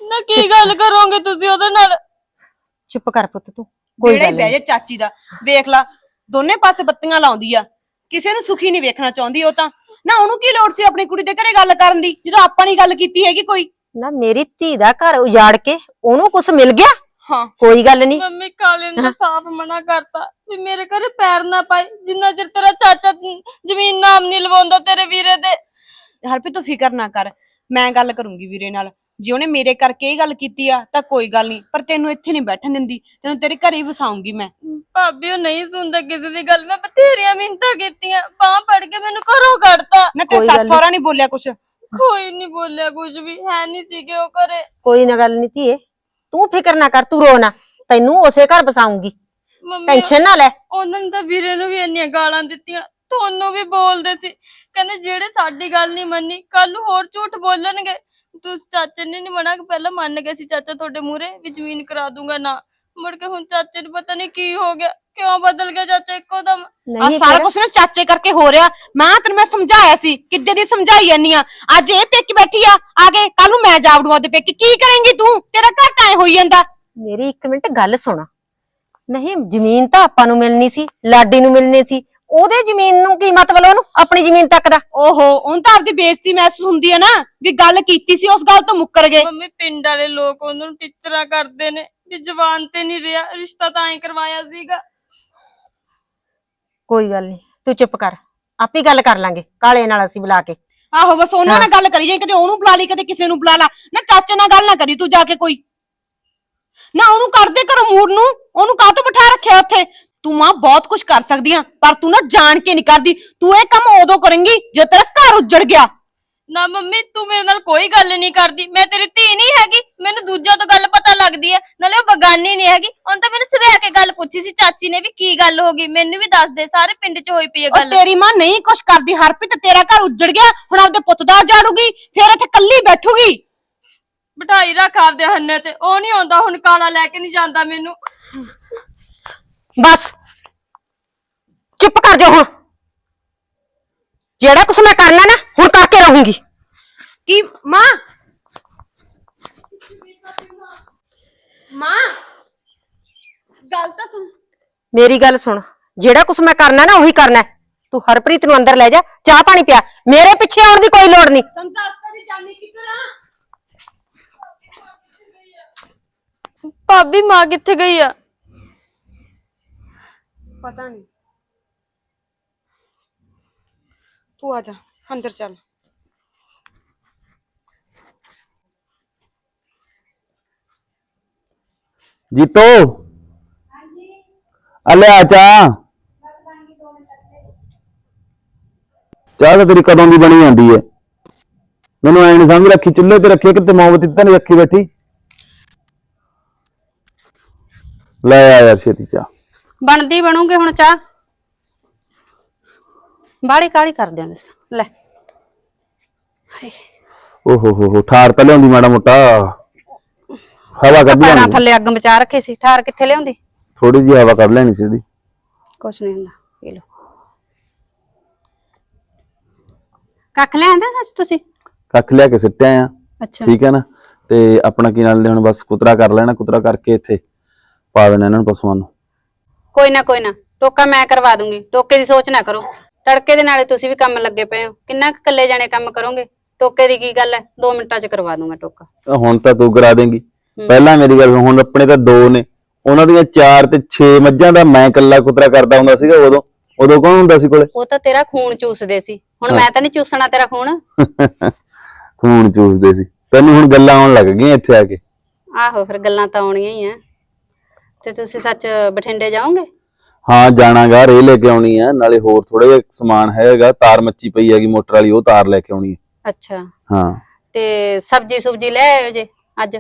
ਨਾ ਕੀ ਗੱਲ ਕਰੋਗੇ ਤੁਸੀਂ ਉਹਦੇ ਨਾਲ? ਚੁੱਪ ਕਰ ਪੁੱਤ ਤੂੰ ਕੋਈ ਜਿਹੜਾ ਗੱਲ ਹੀ ਬਹਿ ਨਹੀਂ। ਜਾ ਚਾਚੀ ਦਾ। ਵੇਖ ਲਾ ਦੋਨੇ ਪਾਸੇ ਬੱਤੀਆਂ ਲਾਉਂਦੀ ਆ। ਕਿਸੇ ਨੂੰ ਸੁਖੀ ਨਹੀਂ ਵੇਖਣਾ ਚਾਹੁੰਦੀ ਉਹ ਤਾਂ। ਨਾ ਉਹਨੂੰ ਕੀ ਲੋੜ ਸੀ ਆਪਣੀ ਕੁੜੀ ਦੇ ਘਰੇ ਗੱਲ ਕਰਨ ਦੀ ਜਦੋਂ ਆਪਾਂ ਨਹੀਂ ਗੱਲ ਕੀਤੀ ਹੈਗੀ ਕੋਈ? ਨਾ ਮੇਰੀ ਧੀ ਦਾ ਘਰ ਉਜਾੜ ਕੇ ਉਹਨੂੰ ਕੁਝ ਮਿਲ ਗਿਆ? ਹਾਂ। ਕੋਈ ਗੱਲ ਨਹੀਂ। ਮੰਮੀ ਕਾਲੇ ਨੇ ਤਾਂ ਸਾਫ਼ ਮਨਾ ਕਰਤਾ ਵੀ ਮੇਰੇ ਘਰੇ ਪੈਰ ਨਾ ਪਾਈ ਜਿੰਨਾ ਚਿਰ ਤੇਰਾ ਚਾਚਾ ਜ਼ਮੀਨ ਨਾਮ ਨਹੀਂ ਲਵਾਉਂਦਾ ਤੇਰੇ ਵੀਰੇ ਦੇ। ਹਰਪ੍ਰੀਤ ਤੂੰ ਫਿਕਰ ਨਾ ਕਰ ਮੈਂ ਗੱਲ ਕਰੂੰਗੀ ਵੀਰੇ ਨਾਲ। ਜੇ ਉਹਨੇ ਮੇਰੇ ਕਰਕੇ ਇਹ ਗੱਲ ਕੀਤੀ ਆ ਤਾਂ ਕੋਈ ਗੱਲ ਨਹੀਂ ਪਰ ਤੈਨੂੰ ਇੱਥੇ ਨਹੀਂ ਬੈਠਣ ਦਿੰਦੀ ਤੈਨੂੰ ਤੇਰੇ ਘਰੇ ਹੀ ਵਸਾਉਂਗੀ ਮੈਂ। ਭਾਬੀ ਉਹ ਨਹੀਂ ਸੁਣਦਾ ਕਿਸੇ ਦੀ ਗੱਲ ਮੈਂ ਬਥੇਰੀਆਂ ਮਿੰਤਾਂ ਕੀਤੀਆਂ ਬਾਹ ਪੜ ਕੇ ਮੈਨੂੰ ਘਰੋਂ ਕੱਢਤਾ। ਨਾ ਤੇ ਕੋਈ ਗੱਲ ਸੱਸ ਸਹੁਰਾ ਨਹੀਂ। ਬੋਲਿਆ ਕੁਛ। ਕੋਈ ਨਹੀਂ ਬੋਲਿਆ ਕੁਝ ਵੀ ਹੈ ਨਹੀਂ ਸੀਗੇ ਉਹ ਘਰੇ। ਕੋਈ ਨਾ ਗੱਲ ਨਹੀਂ ਧੀਏ ਤੂੰ ਫਿਕਰ ਨਾ ਕਰ ਤੂੰ ਰੋ ਨਾ ਤੈਨੂੰ ਉਸੇ ਘਰ ਬਸਾਉਂਗੀ ਮੰਮੀ ਟੈਨਸ਼ਨ ਨਾ ਲੈ। ਉਹਨਾਂ ਨੇ ਤਾਂ ਵੀਰੇ ਨੂੰ ਵੀ ਇੰਨੀਆਂ ਗਾਲਾਂ ਦਿੱਤੀਆਂ ਤੁਹਾਨੂੰ ਵੀ ਬੋਲਦੇ ਸੀ। ਕਹਿੰਦੇ ਜਿਹੜੇ ਸਾਡੀ ਗੱਲ ਨਹੀਂ ਮੰਨੀ ਕੱਲ ਨੂੰ ਹੋਰ ਝੂਠ ਬੋਲਣਗੇ। ਤੁਸੀਂ ਚਾਚੇ ਨੇ ਨਹੀਂ ਮਨਾ ਪਹਿਲਾਂ ਮੰਨ ਗਏ ਸੀ ਚਾਚਾ ਤੁਹਾਡੇ ਮੂਹਰੇ ਵੀ ਜ਼ਮੀਨ ਕਰਾ ਦੂੰਗਾ ਨਾ। ਮੁੜ ਕੇ ਹੁਣ ਚਾਚੇ ਨੂੰ ਪਤਾ ਨਹੀਂ ਕੀ ਹੋ ਗਿਆ ਕਿਉਂ ਬਦਲ ਗਿਆ ਚਾਚਾ ਇੱਕੋ ਦਮ? ਆ ਨਹੀਂ ਸਾਰਾ ਫਿਰ- ਕੁਛ ਨਾ ਚਾਚੇ ਕਰਕੇ ਹੋ ਰਿਹਾ। ਮਾਂ ਤੈਨੂੰ ਮੈਂ ਸਮਝਾਇਆ ਸੀ ਕਿੱਦੇ ਦੀ ਸਮਝਾਈ ਜਾਨੀ ਆ? ਅੱਜ ਇਹ ਪੇਕੀ ਬੈਠੀ ਆ ਆ ਕੇ ਕੱਲ ਨੂੰ ਮੈਂ ਜਾਵੜੂ ਉਹਦੇ ਪੇਕੀ। ਕੀ ਕਰੇਂਗੀ ਤੂੰ? ਤੇਰਾ ਘਰ ਤਾਂ ਐ ਹੋਈ ਜਾਂਦਾ। ਮੇਰੀ ਇੱਕ ਮਿੰਟ ਗੱਲ ਸੁਣਾ। ਨਹੀਂ ਜ਼ਮੀਨ ਤਾਂ ਆਪਾਂ ਨੂੰ ਮਿਲਣੀ ਸੀ ਲਾਡੀ ਨੂੰ ਮਿਲਣੀ ਸੀ। ਉਹਦੇ ਜ਼ਮੀਨ ਨੂੰ ਕੀ ਮਤਲਬ ਉਹਨੂੰ? ਆਪਣੀ ਜ਼ਮੀਨ ਤੱਕ ਦਾ। ਓਹੋ ਉਹਨੂੰ ਤਾਂ ਆਪਦੀ ਬੇਇੱਜ਼ਤੀ ਮਹਿਸੂਸ ਹੁੰਦੀ ਆ ਨਾ ਵੀ ਗੱਲ ਕੀਤੀ ਸੀ ਉਸ ਗੱਲ ਤੋਂ ਮੁੱਕਰ ਗਏ। ਮੰਮੀ ਪਿੰਡ ਵਾਲੇ ਲੋਕ ਉਹਨਾਂ ਨੂੰ ਟੀਚਰਾਂ ਕਰਦੇ ਨੇ ਵੀ ਜਵਾਨ ਤੇ ਨਹੀਂ ਰਿਹਾ ਰਿਸ਼ਤਾ ਤਾਂ ਐ ਕਰਵਾਇਆ ਸੀਗਾ। ਕੋਈ ਗੱਲ ਨਹੀਂ ਤੂੰ ਚੁੱਪ ਕਰ ਆਪੇ ਗੱਲ ਕਰ ਲਾਂਗੇ ਕਾਲੇ ਨਾਲ ਅਸੀਂ ਬੁਲਾ ਕੇ। ਆਹੋ ਬਸ ਉਹਨਾਂ ਨਾਲ ਗੱਲ ਕਰੀ ਜਾਈ ਕਦੇ ਉਹਨੂੰ ਬੁਲਾ ਲਈ ਕਦੇ ਕਿਸੇ ਨੂੰ ਬੁਲਾ ਲਾ। ਨਾ ਚਾਚੇ ਨਾਲ ਗੱਲ ਨਾ ਕਰੀ ਤੂੰ ਜਾ ਕੇ ਕੋਈ। ਨਾ ਉਹਨੂੰ ਕਰਦੇ ਘਰੋਂ ਮੂਡ ਨੂੰ ਉਹਨੂੰ ਕਾਹ ਤੋਂ ਬਿਠਾ ਰੱਖਿਆ ਉੱਥੇ? ਤੂੰ ਮਾਂ ਬਹੁਤ ਕੁਝ ਕਰ ਸਕਦੀ ਆ ਪਰ ਤੂੰ ਨਾ ਜਾਣ ਕੇ ਨਹੀਂ ਕਰਦੀ। ਤੂੰ ਇਹ ਕੰਮ ਉਦੋਂ ਕਰੇਂਗੀ ਜੇ ਤੇਰਾ ਘਰ ਉੱਜੜ ਗਿਆ। ਨਾ ਮੰਮੀ ਤੂੰ ਮੇਰੇ ਨਾਲ ਕੋਈ ਗੱਲ ਨਹੀਂ ਕਰਦੀ। ਮੈਂ ਤੇਰੀ ਧੀ ਨਹੀਂ ਹੈਗੀ ਮੈਨੂੰ ਦੂਜਿਆਂ ਤੋਂ ਗੱਲ ਪਤਾ ਲੱਗਦੀ ਹੈ। ਨਾਲੇ ਉਹ ਬਗਾਨੀ ਨਹੀਂ ਹੈਗੀ। ਉਹਨੇ ਤਾਂ ਮੈਨੂੰ ਸਵੇਰ ਕੇ ਗੱਲ ਪੁੱਛੀ ਸੀ ਚਾਚੀ ਨੇ ਵੀ ਕੀ ਗੱਲ ਹੋ ਗਈ। ਮੈਨੂੰ ਵੀ ਦੱਸ ਦੇ ਸਾਰੇ ਪਿੰਡ 'ਚ ਹੋਈ ਪਈ ਹੈ ਉਹ ਗੱਲ। ਤੇਰੀ ਮਾਂ ਨਹੀਂ ਕੁਝ ਕਰਦੀ ਹਰਪ੍ਰੀਤ ਤੇਰਾ ਘਰ ਉੱਜੜ ਗਿਆ। ਹੁਣ ਆਪਦੇ ਪੁੱਤ ਦਾ ਉਜਾੜੂਗੀ ਫਿਰ ਇੱਥੇ ਕੱਲੀ ਬੈਠੂਗੀ। ਬਿਠਾਈ ਰੱਖ ਆਪਦੇ ਹੰਨੇ ਤੇ। ਉਹ ਨਹੀਂ ਆਉਂਦਾ ਹੁਣ ਕਾਲਾ ਲੈ ਕੇ ਨਹੀਂ ਜਾਂਦਾ ਮੈਨੂੰ। ਬਸ। ਚੁੱਪ ਕਰ ਜਾ ਹੁਣ। ਜਿਹੜਾ ਕੁਛ ਮੈਂ ਕਰਨਾ ਨਾ ਹੁਣ ਕਰਕੇ ਰਹੂੰਗੀ। ਕੀ ਮਾਂ? ਮਾਂ? ਗੱਲ ਤਾਂ ਸੁਣ। ਮੇਰੀ ਗੱਲ ਸੁਣ। ਜਿਹੜਾ ਕੁਛ ਮੈਂ ਕਰਨਾ ਨਾ ਉਹੀ ਕਰਨਾ। ਹੈ। ਤੂੰ ਹਰਪ੍ਰੀਤ ਨੂੰ ਅੰਦਰ ਲੈ ਜਾ ਚਾਹ ਪਾਣੀ ਪਿਆ। ਮੇਰੇ ਪਿੱਛੇ ਆਉਣ ਦੀ ਕੋਈ ਲੋੜ ਨਹੀਂ। ਸੰਦਾਸਤਾ ਦੀ ਜਾਨੀ ਕਿੱਧਰ ਆ? ਭਾਬੀ ਮਾਂ ਕਿੱਥੇ ਗਈ ਆ? ਪਤਾ ਨਹੀਂ। ਤੂੰ ਆ ਜਾ ਅੰਦਰ ਚੱਲ। ਜੀਤੋ। ਆ ਲਿਆ ਚਾਹ ਚਾਹ ਤਾਂ ਤੇਰੀ ਕਦੋਂ ਦੀ ਬਣੀ ਜਾਂਦੀ ਹੈ ਮੈਨੂੰ ਐ ਨਹੀਂ ਸਮਝ ਰੱਖੀ ਚੁੱਲ੍ਹੇ ਤੇ ਰੱਖੀ ਕਿ ਮੋਮਬਤੀ ਤਾਂ ਨਹੀਂ ਰੱਖੀ ਬੈਠੀ? ਲੈ ਆ ਯਾਰ ਛੇਤੀ ਚਾਹ। ਬਣਦੀ ਬਣੂਗੇ ਹੁਣ ਚਾਹ। ਬਾੜੀ ਕਾਲੀ ਕਰ ਦਿਆਂ ਲੈ। ਓਹੋ ਹੋ ਹੋ ਠਾਰ ਤਾਂ ਲਿਆਉਂਦੀ ਮਾੜਾ ਮੋਟਾ। ਹਵਾ ਕੱਢ ਪੈਰਾਂ ਲੈਣੀ ਥੱਲੇ ਅੱਗ ਮਚਾ ਰੱਖੀ ਸੀ। ਠਾਰ ਕਿੱਥੇ ਲਿਆਉਂਦੀ? ਥੋੜੀ ਜਿਹੀ ਹਵਾ ਕੱਢ ਲੈਣੀ ਸੀ ਇਹਦੀ ਕੁਛ ਨਹੀਂ ਹੁੰਦਾ। ਪੀ ਲਓ। ਕੱਖ ਲਿਆਂਦੇ ਸੱਚ ਤੁਸੀਂ? ਕੱਖ ਲਿਆ ਕੇ ਸਿੱਟਿਆ ਆ। ਅੱਛਾ। ਠੀਕ ਹੈ ਨਾ? ਤੇ ਆਪਣਾ ਕੀ ਨਾਲ ਹੁਣ ਬਸ ਕੁਤਰਾ ਕਰ ਲੈਣਾ। ਕੁਤਰਾ ਕਰਕੇ ਇੱਥੇ ਪਾ ਦੇਣਾ ਇਹਨਾਂ ਨੂੰ ਪਸ਼ੂਆਂ ਨੂੰ। ਕੋਈ ਨਾ ਕੋਈ ਨਾ। ਟੋਕਾ ਮੈਂ ਕਰਵਾ ਦੂੰਗੀ। ਟੋਕੇ ਦੀ ਸੋਚ ਨਾ ਕਰੋ। ਤੜਕੇ ਦੇ ਨਾਲੇ ਤੁਸੀਂ ਵੀ ਕੰਮ ਲੱਗੇ ਪਏ ਹੋ। ਕਿੰਨਾ ਕੁ ਇਕੱਲੇ ਜਾਣੇ ਕੰਮ ਕਰੋਗੇ? ਟੋਕੇ ਦੀ ਕੀ ਗੱਲ ਹੈ? 2 ਮਿੰਟਾਂ 'ਚ ਕਰਵਾ ਦੂੰ ਮੈਂ ਟੋਕਾ। ਤਾਂ ਹੁਣ ਤਾਂ ਤੂੰ ਕਰਾ ਦੇਂਗੀ। ਪਹਿਲਾਂ ਮੇਰੀ ਗੱਲ ਸੁਣ, ਹੁਣ ਆਪਣੇ ਤਾਂ ਦੋ ਨੇ। ਉਹਨਾਂ ਦੀਆਂ ਚਾਰ ਤੇ 6 ਮੱਝਾਂ ਦਾ ਮੈਂ ਇਕੱਲਾ ਕੁਤਰਾ ਕਰਦਾ ਹੁੰਦਾ ਸੀਗਾ ਉਦੋਂ। ਉਦੋਂ ਕੌਣ ਹੁੰਦਾ ਸੀ ਕੋਲੇ? ਉਹ ਤਾਂ ਤੇਰਾ ਖੂਨ ਚੂਸਦੇ ਸੀ। ਹੁਣ ਮੈਂ ਤਾਂ ਨਹੀਂ ਚੂਸਣਾ ਤੇਰਾ ਖੂਨ। ਖੂਨ ਚੂਸਦੇ ਸੀ। ਤੈਨੂੰ ਹੁਣ ਗੱਲਾਂ ਆਉਣ ਲੱਗ ਗਈਆਂ ਇੱਥੇ ਆ ਕੇ। ਆਹੋ ਫਿਰ ਗੱਲਾਂ ਤਾਂ ਆਉਣੀਆਂ ਹੀ ਆ। ਤੇ ਤੁਸੀਂ ਸੱਚ ਬਠਿੰਡੇ ਜਾਓਗੇ? ਹਾਂ ਜਾਣਾਗਾ ਰੇ ਲੈ ਕੇ ਆਉਣੀ ਆ ਨਾਲੇ ਹੋਰ ਥੋੜਾ ਜਿਹਾ ਸਮਾਨ ਹੈਗਾ ਤਾਰ ਮੱਚੀ ਪਈ ਹੈਗੀ ਮੋਟਰ ਵਾਲੀ ਉਹ ਤਾਰ ਲੈ ਕੇ ਆਉਣੀ ਹੈ ਅੱਛਾ। ਹਾਂ। ਤੇ ਸਬਜੀ ਸੁਬਜੀ ਲੈ ਆਇਓ ਜੇ ਅੱਜ?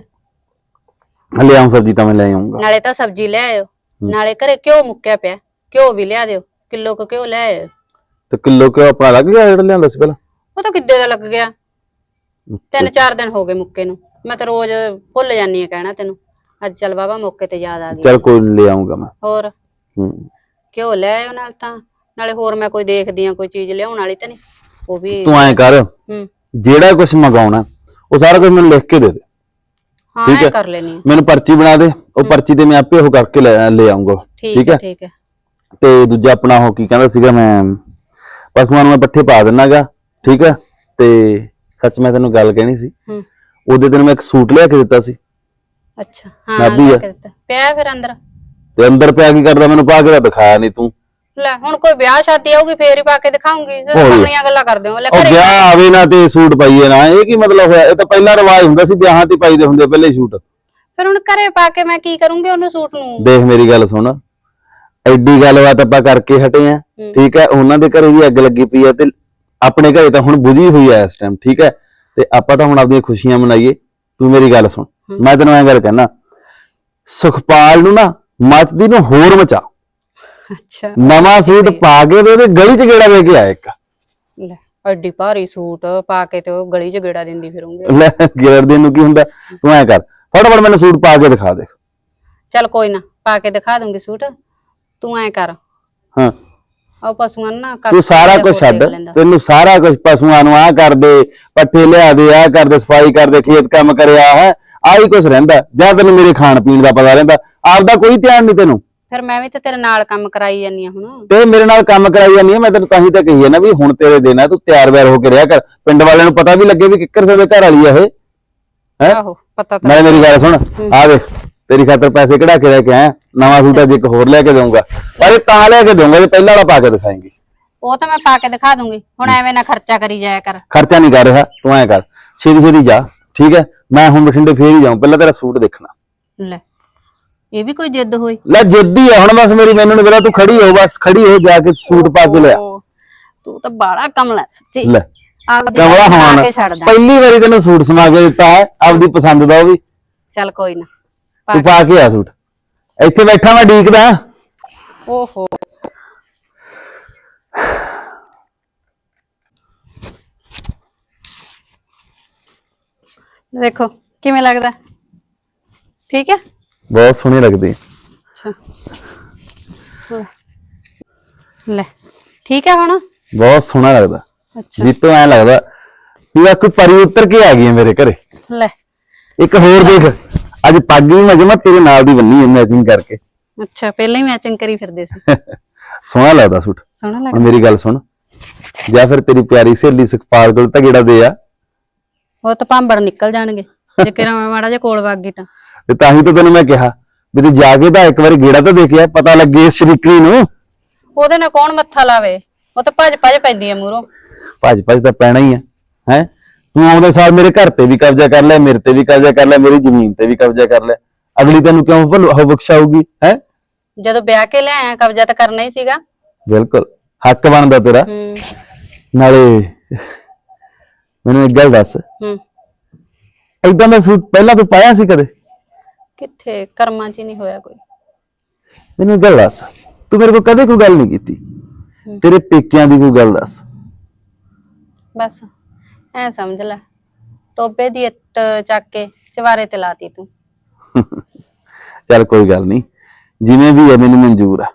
ਹਲੇ ਆਉਂ ਸਬਜ਼ੀ ਤਾਂ ਮੈਂ ਲੈ ਆਉਂਗਾ ਨਾਲੇ ਤਾਂ ਸਬਜੀ ਲੈ ਆਇਓ ਨਾਲੇ ਘਰੇ ਘਿਓ ਮੁੱਕਿਆ ਪਿਆ ਘਿਓ ਵੀ ਲਿਆ ਦਿਓ ਕਿਲੋ ਕੁ ਘਿਓ ਲੈ ਆਇਓ। ਤੇ ਕਿਲੋ ਕਿਉਂ ਆਪਣਾ ਲੱਗ ਗਿਆ ਜਿਹੜਾ ਲਿਆਂਦਾ ਸੀ ਪਹਿਲਾਂ? ਉਹ ਤਾਂ ਕਿੱਦੇ ਦਾ ਲੱਗ ਗਿਆ? ਤਿੰਨ ਚਾਰ ਦਿਨ ਹੋ ਗਏ ਮੁੱਕੇ ਨੂੰ ਮੈਂ ਤਾਂ ਰੋਜ਼ ਭੁੱਲ ਜਾਂਦੀ ਆ ਕਹਿਣਾ ਤੈਨੂੰ। ਅੱਜ ਚੱਲ ਬਾਬਾ ਮੌਕੇ ਤੇ ਯਾਦ ਆ ਗਈ। ਚਲ ਕੋਈ ਨੀ, ਲੈ ਆਉਂਗਾ ਮੈਂ। ਹੋਰ? ਹੂੰ। ਘਿਓ ਲੈ ਆਇਓ ਨਾਲ ਤਾਂ। ਨਾਲੇ ਹੋਰ ਮੈਂ ਕੋਈ ਦੇਖਦੀ ਆ ਕੋਈ ਚੀਜ਼ ਲਿਆਉਣ ਵਾਲੀ ਤਾਂ ਨਹੀਂ। ਉਹ ਵੀ ਤੂੰ ਐਂ ਕਰ ਹੂੰ। ਜਿਹੜਾ ਕੁਝ ਮੰਗਾਉਣਾ ਉਹ ਸਾਰਾ ਕੁਝ ਮੈਨੂੰ ਲਿਖ ਕੇ ਦੇ ਦੇ। ਹਾਂ ਠੀਕ ਐ ਹੈ। ਕਰ ਲੈਣੀ ਆ। ਮੈਨੂੰ ਪਰਚੀ ਬਣਾ ਦੇ ਉਹ ਪਰਚੀ ਤੇ ਮੈਂ ਆਪੇ ਉਹ ਕਰਕੇ ਲੈ ਲੈ ਆਉਂਗਾ ਠੀਕ ਹੈ ਠੀਕ ਹੈ। ਤੇ ਦੂਜਾ ਆਪਣਾ ਉਹ ਕੀ ਕਹਿੰਦਾ ਸੀਗਾ ਮੈਂ ਪਸ਼ੂਆਂ ਨੂੰ ਮੈਂ ਪੱਠੇ ਪਾ ਦਿੰਨਾਗਾ। ਠੀਕ ਹੈ? ਤੇ ਸੱਚ ਮੈਂ ਤੈਨੂੰ ਗੱਲ ਕਹਿਣੀ ਸੀ। ਹੂੰ। ਉਹਦੇ ਦਿਨ ਮੈਂ ਇੱਕ ਸੂਟ ਲਿਆ ਕੇ ਦਿੱਤਾ ਸੀ। ਅੱਛਾ ਹਾਂ ਨਾਭੀ ਲੈ ਆ। ਕੇ ਦਿੱਤਾ। ਪਿਆ ਫਿਰ ਅੰਦਰ? ਤੇ ਅੰਦਰ ਪਿਆ ਕੀ ਕਰਦਾ? ਮੈਨੂੰ ਪਾ ਕੇ ਤਾਂ ਦਿਖਾਇਆ ਨਹੀਂ ਤੂੰ। ਲੈ ਹੁਣ ਕੋਈ ਵਿਆਹ ਸ਼ਾਦੀ ਆਊਗੀ ਫੇਰ ਹੀ ਪਾ ਕੇ ਦਿਖਾਉਂਗੀ। ਹੋਈ। ਗੱਲਾਂ ਕਰਦੇ ਹੋ। ਲੈ ਉਹ ਘਰੇ ਵਿਆਹ ਆਵੇ ਨਾ ਤੇ ਸੂਟ ਪਾਈਏ ਨਾ। ਇਹ ਕੀ ਮਤਲਬ ਹੋਇਆ? ਇਹ ਤਾਂ ਪਹਿਲਾਂ ਰਿਵਾਜ ਹੁੰਦਾ ਸੀ ਵਿਆਹਾਂ ਤੇ ਪਾਈਦੇ ਹੁੰਦੇ ਪਹਿਲੇ ਸੂਟ। ਫਿਰ ਹੁਣ ਘਰੇ ਪਾ ਕੇ ਮੈਂ ਕੀ ਕਰੂੰਗੀ ਉਹਨੂੰ ਸੂਟ ਨੂੰ? ਦੇਖ ਮੇਰੀ ਗੱਲ ਸੁਣ। ਐਡੀ ਗੱਲਬਾਤ ਆਪਾਂ ਕਰਕੇ ਹਟੇ ਆ। ਠੀਕ ਹੈ ਉਹਨਾਂ ਦੇ ਘਰੇ ਵੀ ਅੱਗ ਲੱਗੀ ਪਈ ਆ ਤੇ ਆਪਣੇ ਘਰੇ ਤਾਂ ਹੁਣ ਬੁਝੀ ਹੋਈ ਆ ਇਸ ਟਾਈਮ ਠੀਕ ਹੈ ਤੇ ਆਪਾਂ ਤਾਂ ਹੁਣ ਆਪਣੀਆਂ ਖੁਸ਼ੀਆਂ ਮਨਾਈਏ। ਤੂੰ ਮੇਰੀ ਗੱਲ ਸੁਣ। ਮੈਂ ਤੈਨੂੰ ਐਂ ਗੱਲ ਕਹਿਣਾ ਸੁਖਪਾਲ ਨੂੰ ਨਾ ਮੱਚਦੀ ਨੂੰ ਹੋਰ ਮਚਾ। ਅੱਛਾ। ਨਵਾਂ ਸੂਟ ਪਾ ਕੇ ਤੇ ਉਹਦੇ ਗਲੀ 'ਚ ਗੇੜਾ ਦੇ ਕੇ ਆ ਇੱਕ। ਲੈ ਐਡੀ ਭਾਰੀ ਸੂਟ ਪਾ ਕੇ ਤੇ ਉਹ ਗਲੀ 'ਚ ਗੇੜਾ ਦਿੰਦੀ ਫਿਰੂੰਗੀ। ਲੈ ਗੇੜ ਦੇ ਨੂੰ ਕੀ ਹੁੰਦਾ? ਤੂੰ ਐਂ ਕਰ ਫਟਾਫਟ ਮੈਨੂੰ ਸੂਟ ਪਾ ਕੇ ਦਿਖਾ ਦੇ। ਚੱਲ ਕੋਈ ਨਾ ਪਾ ਕੇ ਦਿਖਾ ਦੂੰਗੀ ਸੂਟ। ਤੂੰ ਐ ਕਰ। ਹਾਂ। ਉਹ ਪਸ਼ੂਆਂ ਨੂੰ ਨਾ ਕੱਖ ਤੂੰ ਸਾਰਾ ਕੁਝ ਛੱਡ। ਤੈਨੂੰ ਸਾਰਾ ਕੁਝ ਪਸ਼ੂਆਂ ਨੂੰ ਆ ਕਰ ਦੇ ਪੱਠੇ ਲਿਆ ਦੇ ਆ ਕਰ ਦੇ ਸਫ਼ਾਈ ਕਰ ਦੇ ਖੇਤ ਕੰਮ ਕਰਿਆ ਹੈ। ਆਹੀ ਕੁਝ ਰਹਿੰਦਾ ਜਾਂ ਤੈਨੂੰ ਮੇਰੇ ਖਾਣ ਪੀਣ ਦਾ ਪਤਾ ਰਹਿੰਦਾ ਆਪਦਾ ਕੋਈ ਧਿਆਨ ਨਹੀਂ ਤੈਨੂੰ। ਫਿਰ ਮੈਂ ਵੀ ਤੇ ਤੇਰੇ ਨਾਲ ਕੰਮ ਕਰਾਈ ਜਾਨੀ ਆ ਹੁਣ। ਤੇ ਮੇਰੇ ਨਾਲ ਕੰਮ ਕਰਾਈ ਜਾਂਦੀ ਹੈ ਮੈਂ ਤੈਨੂੰ ਤਾਂ ਹੀ ਤਾਂ ਕਹੀ ਹੈ ਨਾ ਵੀ ਹੁਣ ਤੇਰੇ ਦਿਨ ਆ ਤੂੰ ਤਿਆਰ ਬਿਆਰ ਹੋ ਕੇ ਰਿਹਾ ਕਰ। ਪਿੰਡ ਵਾਲਿਆਂ ਨੂੰ ਪਤਾ ਵੀ ਲੱਗੇ ਵੀ ਕਿੱਕਰ ਸੇ ਦੇ ਘਰ ਵਾਲੀ ਆ ਇਹ। ਹੈਂ? ਆਹੋ ਪਤਾ ਤਾਂ ਮੈਂ ਮੇਰੀ ਗੱਲ ਸੁਣ। ਆ ਦੇਖ ਤੇਰੀ ਖਾਤਰ ਪੈਸੇ ਕਢਾ ਕੇ ਲੈ ਕੇ ਆਇਆ। ਨਵਾਂ ਸੂਟ ਅੱਜ ਇੱਕ ਹੋਰ ਲੈ ਕੇ ਦਊਂਗਾ। ਪਰ ਇਹ ਤਾਂ ਲੈ ਕੇ ਦਊਂਗਾ ਜੇ ਪਹਿਲਾਂ ਵਾਲਾ ਪਾ ਕੇ ਦਿਖਾਏਂਗੀ। ਉਹ ਤਾਂ ਮੈਂ ਪਾ ਕੇ ਦਿਖਾ ਦੂੰਗੀ। ਹੁਣ ਐਵੇਂ ਨਾ ਖਰਚਾ ਕਰੀ ਜਾਇਆ ਕਰ। ਖਰਚਾ ਨਹੀਂ ਕਰ ਰਿਹਾ ਤੂੰ ਐ ਕਰ। ਛੇਤੀ ਛੇਤੀ ਜਾ। ਠੀਕ ਹੈ? ਮੈਂ ਹੁਣ ਬਠਿੰਡੇ ਫੇਰ ਹੀ ਜਾਉਂ ਪਹਿਲਾਂ ਤੇਰਾ ਸੂਟ ਦੇਖਣਾ। ਲੈ ਇਹ ਵੀ ਕੋਈ ਜਿੱਦ ਹੋਈ? ਲੈ ਜਿੱਦੀ ਆ ਹੁਣ ਬਸ ਮੇਰੀ ਮੈਨੂੰ ਨਹੀਂ ਪਤਾ ਤੂੰ ਖੜੀ ਹੋ ਬਸ ਖੜੀ ਹੋ ਜਾ ਕੇ ਸੂਟ ਪਾ ਕੇ ਲਿਆ। ਓਹ, ਤੂੰ ਤਾਂ ਬਾੜਾ ਕਮਲਾ ਸੱਚੀ। ਲੈ ਆਪਦੀ ਕਮਲਾ ਕੇ ਛੱਡਦਾ ਪਹਿਲੀ ਵਾਰੀ ਤੈਨੂੰ ਸੂਟ ਸਮਾ ਕੇ ਦਿੱਤਾ ਹੈ ਆਪਦੀ ਪਸੰਦ ਦਾ ਉਹ ਵੀ। ਚੱਲ ਕੋਈ ਨਾ ਤੂੰ ਪਾ ਕੇ ਆ ਸੂਟ। ਇੱਥੇ ਬੈਠਾ ਮੈਂ ਡੀਕਦਾ। ਓਹੋ। ਦੇਖੋ ਕਿਵੇਂ ਲੱਗਦਾ? ਠੀਕ ਹੈ? ਬਹੁਤ ਸੋਹਣੀ ਲੱਗਦੀ। ਲੈ ਠੀਕ ਹੈ ਹੁਣ? ਬਹੁਤ ਸੋਹਣਾ ਲੱਗਦਾ। ਅੱਛਾ। ਜੀਤੋਂ ਐ ਲੱਗਦਾ ਵੀ ਆ ਕੋਈ ਪਰੀ ਉੱਤਰ ਕੇ ਆ ਗਈ ਹੈ ਮੇਰੇ ਘਰੇ। ਲੈ। ਇੱਕ ਹੋਰ ਦੇਖ ਅੱਜ ਪੱਗ ਵੀ ਮੈਂ ਜਮਾ ਤੇਰੇ ਨਾਲ ਦੀ ਬੰਨੀ ਹੈ ਮੈਚਿੰਗ ਕਰਕੇ। ਅੱਛਾ ਪਹਿਲਾਂ ਹੀ ਮੈਚਿੰਗ ਕਰੀ ਫਿਰਦੇ ਸੀ। ਸੋਹਣਾ ਲੱਗਦਾ ਸੂਟ। ਸੋਹਣਾ ਹੁਣ ਲੱਗਦਾ। ਮੇਰੀ ਗੱਲ ਸੁਣ। ਜਾਂ ਫਿਰ ਤੇਰੀ ਪਿਆਰੀ ਸਹੇਲੀ ਸੁਖਪਾਲ ਕੋਲ ਤਾਂ ਗੇੜਾ ਦੇ ਆ। ਉਹ ਤਾਂ ਭਾਂਬੜ ਨਿਕਲ ਜਾਣਗੇ। ਜੇ ਕਿਰਾਂ ਮਾੜਾ ਜਿਹਾ ਕੋਲ ਵਗ ਗਈ ਤਾਂ। ਤੇ ਤਾਂ ਹੀ ਤਾਂ ਤੈਨੂੰ ਮੈਂ ਕਿਹਾ ਵੀ ਤੂੰ ਜਾ ਕੇ ਤਾਂ ਇੱਕ ਵਾਰੀ ਗੇੜਾ ਤਾਂ ਦੇ ਕੇ ਆ ਪਤਾ ਲੱਗੇ ਇਸ ਸ਼ਰੀਕਰੀ ਨੂੰ। ਉਹਦੇ ਨਾਲ ਕੌਣ ਮੱਥਾ ਲਾਵੇ? ਉਹ ਤਾਂ ਭੱਜ ਭੱਜ ਪੈਂਦੀ ਆ ਮੂਰੋਂ। ਭੱਜ ਭੱਜ ਤਾਂ ਪੈਣਾ ਹੀ ਆ ਹੈ? ਤੂੰ ਆਉਂਦੇ ਸਾਲ ਮੇਰੇ ਘਰ ਤੇ ਵੀ ਕਬਜ਼ਾ ਕਰ ਲਿਆ ਮੇਰੇ ਤੇ ਵੀ ਕਬਜ਼ਾ ਕਰ ਲਿਆ ਮੇਰੀ ਜ਼ਮੀਨ ਤੇ ਵੀ ਕਬਜ਼ਾ ਕਰ ਲਿਆ ਅਗਲੀ ਤੈਨੂੰ ਕਿਉਂ ਭੁੱਲ- ਉਹ ਬਖਸ਼ਾਊਗੀ ਹੈ? ਜਦੋਂ ਵਿਆਹ ਕੇ ਲਿਆਇਆ ਕਬਜ਼ਾ ਤਾਂ ਕਰਨਾ ਹੀ ਸੀਗਾ। ਬਿਲਕੁਲ। ਹੱਕ ਬਣਦਾ ਤੇਰਾ। ਹੂੰ। ਨਾਲੇ ਮੈਨੂੰ ਇੱਕ ਗੱਲ ਦੱਸ। ਹੂੰ। ਏਦਾਂ ਦਾ ਸੂਟ ਪਹਿਲਾਂ ਤੂੰ ਪਾਇਆ ਸੀ ਕਦੇ? ਕਿੱਥੇ? ਕਰਮਾਂ 'ਚ ਹੀ ਨਹੀਂ ਹੋਇਆ ਕੋਈ। ਮੈਨੂੰ ਇੱਕ ਗੱਲ ਦੱਸ। ਤੂੰ ਮੇਰੇ ਕੋਲ ਕਦੇ ਕੋਈ ਗੱਲ ਨਹੀਂ ਕੀਤੀ। ਤੇਰੇ ਪੇਕਿਆਂ ਦੀ ਕੋਈ ਗੱਲ ਦੱਸ। ਬਸ ਐ ਸਮਝ ਲੈ। ਟੋਬੇ ਦੀ ਇੱਟ ਚੱਕ ਕੇ ਚਵਾਰੇ ਤੇ ਲਾਤੀ ਤੂੰ। ਚੱਲ ਕੋਈ ਗੱਲ ਨਹੀਂ। ਜਿਵੇਂ ਵੀ ਹੈ ਮੈਨੂੰ ਮਨਜ਼ੂਰ ਆ।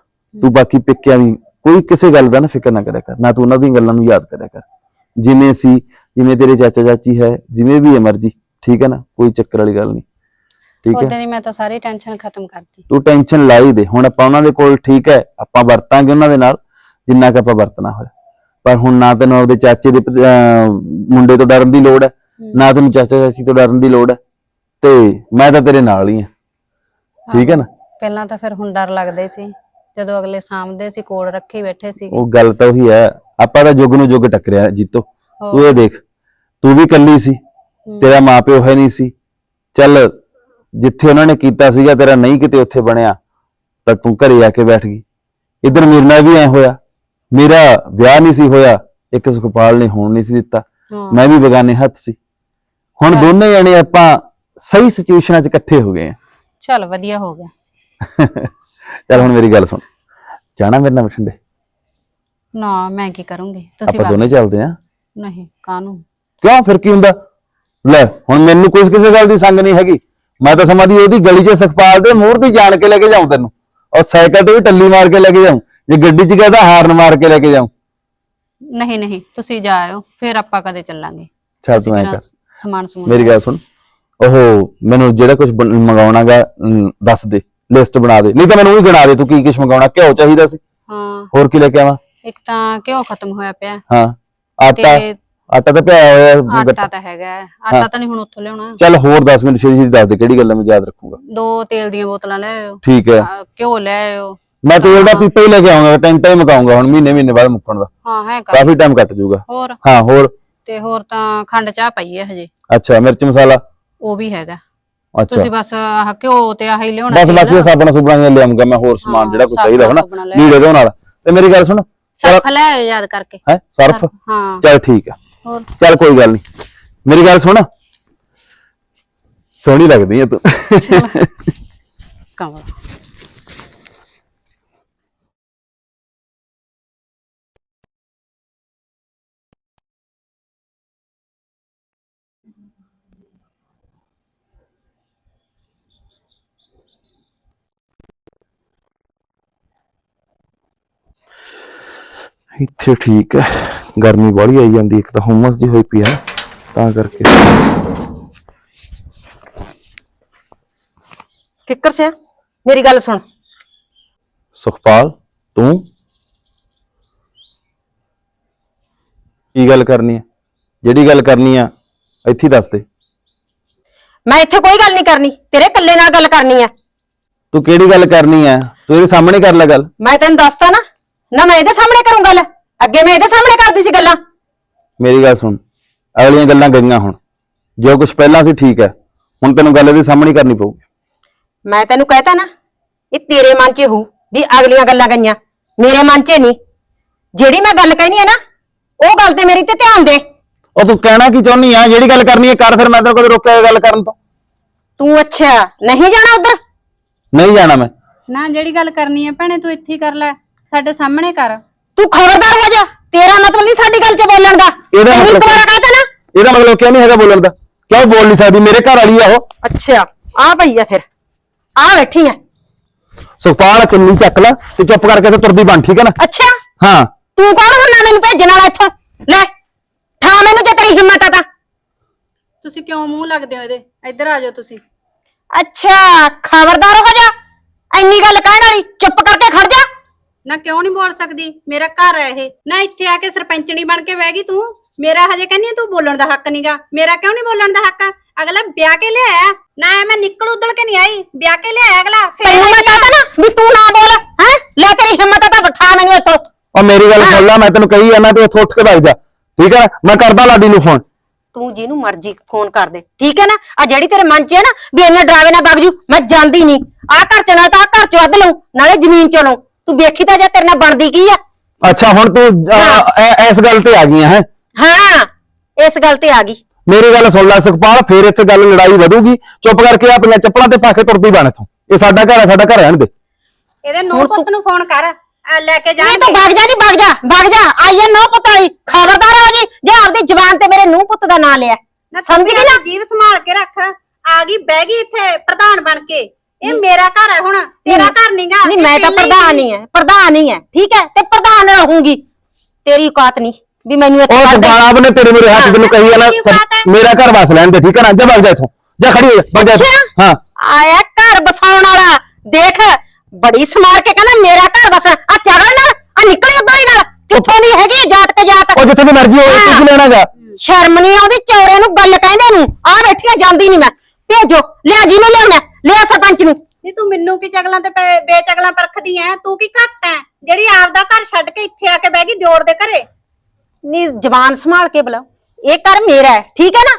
ਤੂੰ ਬਾਕੀ ਪੇਕਿਆਂ ਦੀ ਕੋਈ ਕਿਸੇ ਗੱਲ ਦਾ ਨਾ ਫਿਕਰ ਨਾ ਕਰਿਆ ਕਰ। ਨਾ ਤੂੰ ਉਹਨਾਂ ਦੀਆਂ ਗੱਲਾਂ ਨੂੰ ਯਾਦ ਕਰਿਆ ਕਰ। ਜਿਵੇਂ ਸੀ ਜਿਵੇਂ ਤੇਰੇ ਚਾਚਾ ਚਾਚੀ ਹੈ ਜਿਵੇਂ ਵੀ ਹੈ ਮਰਜ਼ੀ ਠੀਕ ਹੈ ਨਾ? ਕੋਈ ਚੱਕਰ ਵਾਲੀ ਗੱਲ ਨਹੀਂ। ਠੀਕ ਹੈ? ਉਦੋਂ ਦੀ ਮੈਂ ਤਾਂ ਸਾਰੀ ਟੈਨਸ਼ਨ ਖਤਮ ਕਰਤੀ। ਤੂੰ ਟੈਨਸ਼ਨ ਲਾਈ ਦੇ। ਹੁਣ ਆਪਾਂ ਉਹਨਾਂ ਦੇ ਕੋਲ ਠੀਕ ਹੈ ਆਪਾਂ ਵਰਤਾਂਗੇ ਉਹਨਾਂ ਦੇ ਨਾਲ ਜਿੰਨਾ ਕਿ ਆਪਾਂ ਵਰਤਣਾ ਹੋਇਆ। ਪਰ ਹੁਣ ਨਾ ਤੈਨੂੰ ਆਪਦੇ ਚਾਚੇ ਦੇ ਅਹ ਮੁੰਡੇ ਤੋਂ ਡਰਨ ਦੀ ਲੋੜ ਹੈ ਨਾ ਤੈਨੂੰ ਚਾਚਾ ਚਾਚੀ ਤੋਂ ਡਰਨ ਦੀ ਲੋੜ ਹੈ। ਤੇ ਮੈਂ ਤਾਂ ਤੇਰੇ ਨਾਲ ਹੀ ਹਾਂ। ਠੀਕ ਹੈ ਨਾ? ਪਹਿਲਾਂ ਤਾਂ ਫਿਰ ਹੁਣ ਡਰ ਲੱਗਦੇ ਸੀ। ਜਦੋਂ ਅਗਲੇ ਸਾਹਮਣੇ ਸੀ ਕੋਲ ਰੱਖੇ ਬੈਠੇ ਸੀ ਉਹ ਗੱਲ ਤਾਂ ਉਹੀ ਹੈ। ਆਪਾਂ ਤਾਂ ਜੁਗ ਨੂੰ ਜੁਗ ਟੱਕਰਿਆ ਜੀਤੋ। ਤੂੰ। ਇਹ ਦੇਖ ਤੂੰ ਵੀ ਕੱਲੀ ਸੀ ਤੇਰਾ ਮਾਪਿਓ ਹੈ ਨਹੀਂ ਸੀ। ਚੱਲ ਜਿੱਥੇ ਉਹਨਾਂ ਨੇ ਕੀਤਾ ਸੀਗਾ ਤੇਰਾ ਨਹੀਂ ਕਿਤੇ ਉੱਥੇ ਬਣਿਆ ਤਾਂ ਤੂੰ ਘਰੇ ਆ ਕੇ ਬੈਠ ਗਈ। ਇਧਰ ਮੇਰੇ ਨਾਲ ਵੀ ਐ ਹੋਇਆ। ਮੇਰਾ ਵਿਆਹ ਨਹੀਂ ਸੀ ਹੋਇਆ ਇੱਕ ਸੁਖਪਾਲ ਨੇ ਹੋਣ ਨਹੀਂ ਸੀ ਦਿੱਤਾ। ਮੈਂ ਵੀ ਬਗਾਨੇ ਹੱਥ ਸੀ। ਹੁਣ ਦੋਨੇ ਜਣੇ ਆਪਾਂ ਸਹੀ ਸਿਚੁਏਸ਼ਨਾਂ 'ਚ ਇਕੱਠੇ ਹੋ ਗਏ ਆ। ਚਲ ਵਧੀਆ ਹੋ ਗਿਆ। ਚੱਲ ਹੁਣ ਮੇਰੀ ਗੱਲ ਸੁਣ। ਜਾਣਾ ਮੇਰੇ ਨਾਲ ਬਠਿੰਡੇ? ਨਾ ਮੈਂ ਕੀ ਕਰੂੰਗੀ? ਤੁਸੀਂ ਆਪਾਂ ਦੋਨੇ ਚੱਲਦੇ ਆ। ਨਹੀਂ ਕਾਹਨੂੰ? ਕਿਉਂ? ਫਿਰ ਕੀ ਹੁੰਦਾ? ਲੈ ਹੁਣ ਮੈਨੂੰ ਕੋਈ ਕਿਸੇ ਗੱਲ ਦੀ ਸੰਗ ਨਹੀਂ ਹੈਗੀ। ਮੈਂ ਤਾਂ ਸਮਾਦੀ ਉਹਦੀ ਗਲੀ 'ਚ ਸੁਖਪਾਲ ਦੇ ਮੂਹਰ ਦੀ ਜਾਣ ਕੇ ਲੈ ਕੇ ਜਾਉਂ ਤੈਨੂੰ। ਔਰ ਸਾਈਕਲ ਤੇ ਵੀ ਟੱਲੀ ਮਾਰ ਕੇ ਲੈ ਕੇ ਜਾਉਂ ਜੇ ਗੱਡੀ 'ਚ ਕਹਦਾ ਹਾਰਨ ਮਾਰ ਕੇ ਲੈ ਕੇ ਜਾਉਂ ਨਹੀਂ ਨਹੀਂ ਤੁਸੀਂ ਜਾ ਆਇਓ ਫਿਰ ਆਪਾਂ ਕਦੇ ਚੱਲਾਂਗੇ। ਚੱਲ ਤੁਸੀਂ ਤੂੰ ਐਂ ਮੇਰਾ ਕਰ। ਸਮਾਨ ਸਮੂਨ ਮੇਰੀ ਗੱਲ ਸੁਣ। ਉਹ ਮੈਨੂੰ ਜਿਹੜਾ ਕੁਝ ਮੰਗਾਉਣਾਗਾ ਦੱਸ ਦੇ। ਲਿਸਟ ਬਣਾ ਦੇ। ਨਹੀਂ ਤਾਂ ਮੈਨੂੰ ਵੀ ਗਿਣਾ ਦੇ ਤੂੰ ਕੀ ਕੁਝ ਮੰਗਾਉਣਾ। ਘਿਓ ਚਾਹੀਦਾ ਸੀ। ਹਾਂ। ਹੋਰ ਕੀ ਲੈ ਕੇ ਆਵਾਂ? ਇੱਕ ਤਾਂ ਘਿਓ ਖਤਮ ਹੋਇਆ ਪਿਆ। ਹਾਂ। ਆਟਾ। ਤੇ ਆਟਾ ਤਾਂ ਪਿਆ ਹੋਇਆ ਹੈ, ਆਟਾ ਤਾਂ ਹੈਗਾ ਹੈ। ਆਟਾ ਤਾਂ ਨਹੀਂ ਹੁਣ ਉੱਥੋਂ ਲਿਆਉਣਾ। ਚੱਲ ਹੋਰ 10 ਮਿੰਟ ਛੇਤੀ ਛੇਤੀ ਦੱਸ ਦੇ ਕਿਹੜੀ ਗੱਲ ਹੈ, ਮੈਂ ਯਾਦ ਰੱਖੂੰਗਾ। ਦੋ ਤੇਲ ਦੀਆਂ ਬੋਤਲਾਂ ਲੈ ਆਇਓ। ਠੀਕ ਹੈ। ਘਿਓ ਲੈ ਆਇਓ। ਮੈਂ ਤੇਲ ਦਾ ਪੀਪਾ ਹੀ ਲੈ ਕੇ ਆਉਂਗਾ ਟੈਂਟਾ ਹੀ ਮਕਾਉਂਗਾ ਹੁਣ ਮਹੀਨੇ ਮਹੀਨੇ ਬਾਅਦ ਮੁੱਕਣ ਦਾ। ਹਾਂ ਹੈ ਕਰ। ਕਾਫੀ ਟਾਈਮ ਕੱਟ ਜਾਊਗਾ। ਹੋਰ? ਹਾਂ ਹੋਰ? ਤੇ ਹੋਰ ਤਾਂ ਖੰਡ ਚਾਹ ਪਈ ਹੈ ਹਜੇ। ਅੱਛਾ ਮਿਰਚ ਮਸਾਲਾ? ਉਹ ਵੀ ਹੈਗਾ। ਅੱਛਾ। ਤੁਸੀਂ ਬਸ ਆਹ ਘਿਓ ਤੇ ਆਹ ਹੀ ਲਿਆਉਣਾ ਬਸ। ਬਾਕੀ ਸਾਬਣ ਸੁਬਣਾ ਜਿਹਾ ਲਿਆਉਂਗਾ ਮੈਂ ਹੋਰ ਸਮਾਨ ਜਿਹੜਾ ਕੋਈ ਚਾਹੀਦਾ ਹੋਣਾ ਸੁਬਣਾ ਲੈ ਲੀੜੇ ਦੇ ਨਾਲ ਤੇ ਮੇਰੀ ਗੱਲ ਸੁਣ। ਸਰਫ ਲੈ ਆਇਓ ਯਾਦ ਕਰਕੇ। ਹੈ ਸਰਫ ਹਾਂ। ਚੱਲ ਠੀਕ ਆ। ਹੋਰ? ਚੱਲ ਕੋਈ ਗੱਲ ਨਹੀਂ ਮੇਰੀ ਗੱਲ ਸੁਣ। ਸੋਹਣੀ ਲੱਗਦੀ ਹੈ ਤੂੰ। ਕਮਲ। ਇੱਥੇ ਠੀਕ ਹੈ। ਗਰਮੀ ਬੜੀ ਆਈ ਜਾਂਦੀ ਇੱਕ ਤਾਂ ਹੁਮਸ ਜੀ ਹੋਈ ਪਈ ਹੈ ਤਾਂ ਕਰਕੇ। ਕਿੱਕਰ ਸਿਆ ਮੇਰੀ ਗੱਲ ਸੁਣ। ਸੁਖਪਾਲ ਤੂੰ? ਕੀ ਗੱਲ ਕਰਨੀ ਹੈ? ਜਿਹੜੀ ਗੱਲ ਕਰਨੀ ਆ ਇੱਥੇ ਹੀ ਦੱਸ ਦੇ। ਮੈਂ ਇੱਥੇ ਕੋਈ ਗੱਲ ਨਹੀਂ ਕਰਨੀ ਤੇਰੇ ਇਕੱਲੇ ਨਾਲ ਗੱਲ ਕਰਨੀ ਆ ਤੂੰ ਕਿਹੜੀ ਗੱਲ ਕਰਨੀ ਹੈ? ਤੂੰ ਇਹਦੇ ਸਾਹਮਣੇ ਕਰ ਲੈ ਗੱਲ। ਮੈਂ ਤੈਨੂੰ ਦੱਸਤਾ ਨਾ ਨਾ ਮੈਂ ਇਹਦੇ ਸਾਹਮਣੇ ਕਰੂੰ ਗੱਲ। ਅੱਗੇ ਮੈਂ ਇਹਦੇ ਸਾਹਮਣੇ ਕਰਦੀ ਸੀ ਗੱਲਾਂ। ਮੇਰੀ ਗੱਲ ਸੁਣ ਅਗਲੀਆਂ ਗੱਲਾਂ ਗਈਆਂ ਹੁਣ। ਜੋ ਕੁਝ ਪਹਿਲਾਂ ਸੀ ਠੀਕ ਹੈ ਹੁਣ ਤੈਨੂੰ ਗੱਲ ਇਹਦੇ ਸਾਹਮਣੇ ਹੀ ਕਰਨੀ ਪਊਗੀ। ਮੈਂ ਤੈਨੂੰ ਕਹਿਤਾ ਨਾ ਇਹ ਤੇਰੇ ਮਨ 'ਚ ਹੋ ਵੀ ਅਗਲੀਆਂ ਗੱਲਾਂ ਗਈਆਂ। ਮੇਰੇ ਮਨ 'ਚ ਨਹੀਂ। ਜਿਹੜੀ ਮੈਂ ਗੱਲ ਕਹਿਣੀ ਹੈ ਨਾ ਉਹ ਗੱਲ ਤੇ ਮੇਰੀ ਤੇ ਧਿਆਨ ਦੇ। ਉਹ ਤੂੰ ਕਹਿਣਾ ਕੀ ਚਾਹੁੰਨੀ ਆ? ਜਿਹੜੀ ਗੱਲ ਕਰਨੀ ਹੈ ਕਰ ਫਿਰ ਮੈਂ ਤੈਨੂੰ ਕਦੇ ਰੋਕਿਆ ਗੱਲ ਕਰਨ ਤੋਂ। ਤੂੰ ਅੱਛਾ ਨਹੀਂ ਜਾਣਾ ਉਧਰ? ਨਹੀਂ ਜਾਣਾ ਮੈਂ। ਨਾ ਜਿਹੜੀ ਗੱਲ ਕਰਨੀ ਹੈ ਭੈਣੇ ਤੂੰ ਇੱਥੇ ਹੀ ਕਰ ਲੈ। ਸਾਡੇ ਸਾਹਮਣੇ ਕਰ। ਤੂੰ ਖਬਰਦਾਰ ਹੋ ਜਾ। ਤੇਰਾ ਮਤਲਬ ਨਹੀਂ ਸਾਡੀ ਗੱਲ 'ਚ ਬੋਲਣ ਦਾ। ਇਹਦਾ ਤੈਨੂੰ ਇੱਕ ਮਤਲਬ ਵਾਰ ਕਹਿਤਾ ਨਾ ਇਹਦਾ ਮਤਲਬ ਕਿਉਂ ਨਹੀਂ ਹੈਗਾ ਬੋਲਣ ਦਾ? ਕਿਉਂ ਬੋਲ ਨਹੀਂ ਸਕਦੀ? ਮੇਰੇ ਘਰ ਵਾਲੀ ਆ ਉਹ। ਅੱਛਾ ਆ ਪਈ ਆ ਫਿਰ। ਆ ਬੈਠੀ ਆ। ਸੁਖਪਾਲ ਕਿੰਨੀ ਚੱਕ ਲੈ। ਤੇ ਚੁੱਪ ਕਰਕੇ ਤੇ ਤੁਰਦੀ ਬਣ ਠੀਕ ਹੈ ਨਾ? ਅੱਛਾ। ਹਾਂ। ਤੂੰ ਕੌਣ ਹੁੰਨਾ ਮੈਨੂੰ ਭੇਜਣ ਵਾਲਾ ਇੱਥੋਂ? ਲੈ ਠਾ ਮੈਨੂੰ ਜੇ ਤੇਰੀ ਹਿੰਮਤ ਆ ਤਾਂ। ਤੁਸੀਂ ਕਿਉਂ ਮੂੰਹ ਲੱਗਦੇ ਹੋ ਇਹਦੇ? ਇੱਧਰ ਆ ਜਾਓ ਤੁਸੀਂ। ਅੱਛਾ ਖਬਰਦਾਰ ਹੋ ਜਾ। ਐਨੀ ਗੱਲ ਕਹਿਣ ਵਾਲੀ ਚੁੱਪ ਕਰਕੇ ਖੜ ਜਾ। ਨਾ ਕਿਉਂ ਨਹੀਂ ਬੋਲ ਸਕਦੀ? ਮੇਰਾ ਘਰ ਹੈ ਇਹ। ਨਾ ਇੱਥੇ ਆ ਕੇ ਸਰਪੰਚਣੀ ਬਣ ਕੇ ਬਹਿ ਗਈ ਤੂੰ। ਮੇਰਾ ਹਜੇ ਕਹਿੰਦੀ ਤੂੰ ਬੋਲਣ ਦਾ ਹੱਕ ਨਹੀਂਗਾ ਮੇਰਾ ਕਿਉਂ ਨਹੀਂ ਬੋਲਣ ਦਾ ਹੱਕ? ਅਗਲਾ ਵਿਆਹ ਕੇ ਲਿਆਇਆ। ਨਾ ਮੈਂ ਨਿਕਲ ਉਦੜ ਕੇ ਨਹੀਂ ਆਈ। ਵਿਆਹ ਕੇ ਲਿਆਇਆ ਅਗਲਾ। ਫਿਰ ਤੈਨੂੰ ਮੈਂ ਕਹਤਾ ਨਾ ਵੀ ਤੂੰ ਨਾ ਬੋਲ। ਹੈ? ਲੈ ਤੇਰੀ ਹਿੰਮਤ ਆ ਤਾਂ ਬਿਠਾ ਮੈਨੂੰ ਇੱਥੋਂ। ਉਹ ਮੇਰੀ ਗੱਲ ਸੁਣ ਲੈ ਮੈਂ ਤੈਨੂੰ ਕਹੀ ਜਾਂਦਾ ਤੂੰ ਇੱਥੋਂ ਉੱਠ ਕੇ ਭੱਜ ਜਾ। ਠੀਕ ਹੈ? ਮੈਂ ਕਰਦਾ ਲਾਡੀ ਨੂੰ ਫੋਨ ਤੂੰ ਜਿਹਨੂੰ ਮਰਜ਼ੀ ਫੋਨ ਕਰ ਦੇ। ਠੀਕ ਹੈ ਨਾ? ਆ ਜਿਹੜੀ ਤੇਰੇ ਮਨ 'ਚ ਹੈ ਨਾ ਵੀ ਇੰਨੇ ਡਰਾਵੇ ਨਾ ਜੂ ਮੈਂ ਜਾਂਦੀ ਨਹੀਂ ਆ ਘਰ ਚ ਨਾਲ ਤਾਂ ਆਹ ਘਰ ਚ ਵੱਧ ਲਊ ਨਾਲੇ ਜ਼ਮੀਨ ਚ ਲਊ। ਤੂੰ ਵੇਖੀ ਤਾਂ ਜਾ ਤੇਰੇ ਨਾਲ ਬਣਦੀ ਕੀ ਆ? ਅੱਛਾ ਹੁਣ ਤੂੰ ਅਹ, ਐ- ਇਸ ਗੱਲ ਤੇ ਆ ਗਈ ਹੈ? ਹਾਂ ਇਸ ਗੱਲ ਤੇ ਆ ਗਈ। ਮੇਰੀ ਗੱਲ ਸੁਣ ਲੈ ਸੁਖਪਾਲ ਫੇਰ ਇੱਥੇ ਗੱਲ ਲੜਾਈ ਵਧੂਗੀ। ਚੁੱਪ ਕਰਕੇ ਆਪਣੀਆਂ ਚੱਪਲਾਂ ਤੇ ਪਾ ਕੇ ਤੁਰਦੀ ਬਣ ਇੱਥੋਂ। ਇਹ ਸਾਡਾ ਘਰ ਹੈ ਸਾਡਾ ਘਰ ਰਹਿਣ ਦੇ। ਇਹਦੇ ਨੌ ਪੁੱਤ ਨੂੰ ਫੋਨ ਕਰ ਆ ਲੈ ਕੇ ਨਹੀਂ ਤੂੰ ਵਗ ਜਾ ਨਹੀਂ ਵਗ ਜਾ ਵਗ ਜਾ। ਆਈਏ ਨੋ ਪੁੱਤ ਵਾਲੀ ਖਬਰਦਾਰ ਹੋ ਜੀ। ਜੇ ਆਪਦੀ ਜ਼ਬਾਨ ਤੇ ਮੇਰੇ ਨੂੰਹ ਪੁੱਤ ਦਾ ਨਾਂ ਲਿਆ। ਸਮਝ ਗਈ ਨਾ? ਜੀਵ ਸੰਭਾਲ ਕੇ ਰੱਖ। ਆ ਗਈ ਬਹਿ ਗਈ ਇੱਥੇ ਪ੍ਰਧਾਨ ਬਣ ਕੇ। ਇਹ ਮੇਰਾ ਘਰ ਹੈ ਹੁਣ ਤੇਰਾ ਘਰ ਨਹੀਂਗਾ ਨਹੀਂ ਮੈਂ ਤਾਂ ਪ੍ਰਧਾਨ ਹੀ ਹੈ ਪ੍ਰਧਾਨ ਹੀ ਹੈ ਠੀਕ ਹੈ? ਤੇ ਪ੍ਰਧਾਨ ਰਹੂੰਗੀ। ਤੇਰੀ ਔਕਾਤ ਨਹੀਂ ਵੀ ਮੈਨੂੰ ਇੱਥੇ ਉਹ ਕੱਢ ਦੇ। ਸੁਖਪਾਲ ਆਪ ਨੇ ਤੇਰੇ ਮੇਰੇ ਹੱਥ ਤੈਨੂੰ ਕਹੀ ਹੈ? ਮੇਰਾ ਘਰ ਵਸ ਲੈਣ ਦੇ ਠੀਕ ਹੈ ਨਾ? ਜਾ ਭੱਜ ਜਾ ਇੱਥੋਂ। ਜਾ ਖੜੀ ਹੋ ਜਾ ਭੱਜ ਜਾ। ਹਾਂ। ਆਇਆ ਘਰ ਬਸਾਉਣ ਵਾਲਾ। ਦੇਖ ਬੜੀ ਸਮਾਰ ਕੇ ਕਹਿੰਦਾ ਮੇਰਾ ਘਰ ਬਸ ਆ ਚਗਲ ਨਾਲ ਆ ਨਿਕਲੇ ਉਧਰ ਹੀ ਨਾਲ। ਕਿੱਥੋਂ ਦੀ ਹੈਗੀ ਜਾਤ ਕੇ ਜਾਤ? ਉਹ ਜਿੱਥੇ ਦੀ ਮਰਜ਼ੀ ਹੋਵੇ। ਕੁਝ ਲੈਣਾਗਾ? ਸ਼ਰਮ ਨਹੀਂ ਆਉਂਦੀ ਚੌਰੇ ਨੂੰ ਗੱਲ ਕਹਿੰਦੇ ਨੂੰ। ਆ ਬੈਠੀਆਂ ਜਾਂਦੀ ਨਹੀਂ ਮੈਂ। ਭੇਜੋ ਲਿਆ ਜੀ ਨੂੰ ਲਿਆਉਣਾ ਲਿਆ ਸਰਪੰਚ ਨੂੰ ਨਹੀਂ ਤੂੰ ਮੈਨੂੰ ਕੀ ਚਗਲਾਂ ਤੇ ਪੇ- ਬੇਚਗਲਾਂ ਪਰਖਦੀ ਐ ਤੂੰ ਕੀ ਘੱਟ ਐ। ਜਿਹੜੀ ਆਪਦਾ ਘਰ ਛੱਡ ਕੇ ਇੱਥੇ ਆ ਕੇ ਬਹਿ ਗਈ ਦਿਓਰ ਦੇ ਘਰੇ। ਨੀ ਜ਼ਬਾਨ ਸੰਭਾਲ ਕੇ ਬੁਲਾਓ। ਇਹ ਘਰ ਮੇਰਾ ਹੈ ਠੀਕ ਹੈ ਨਾ?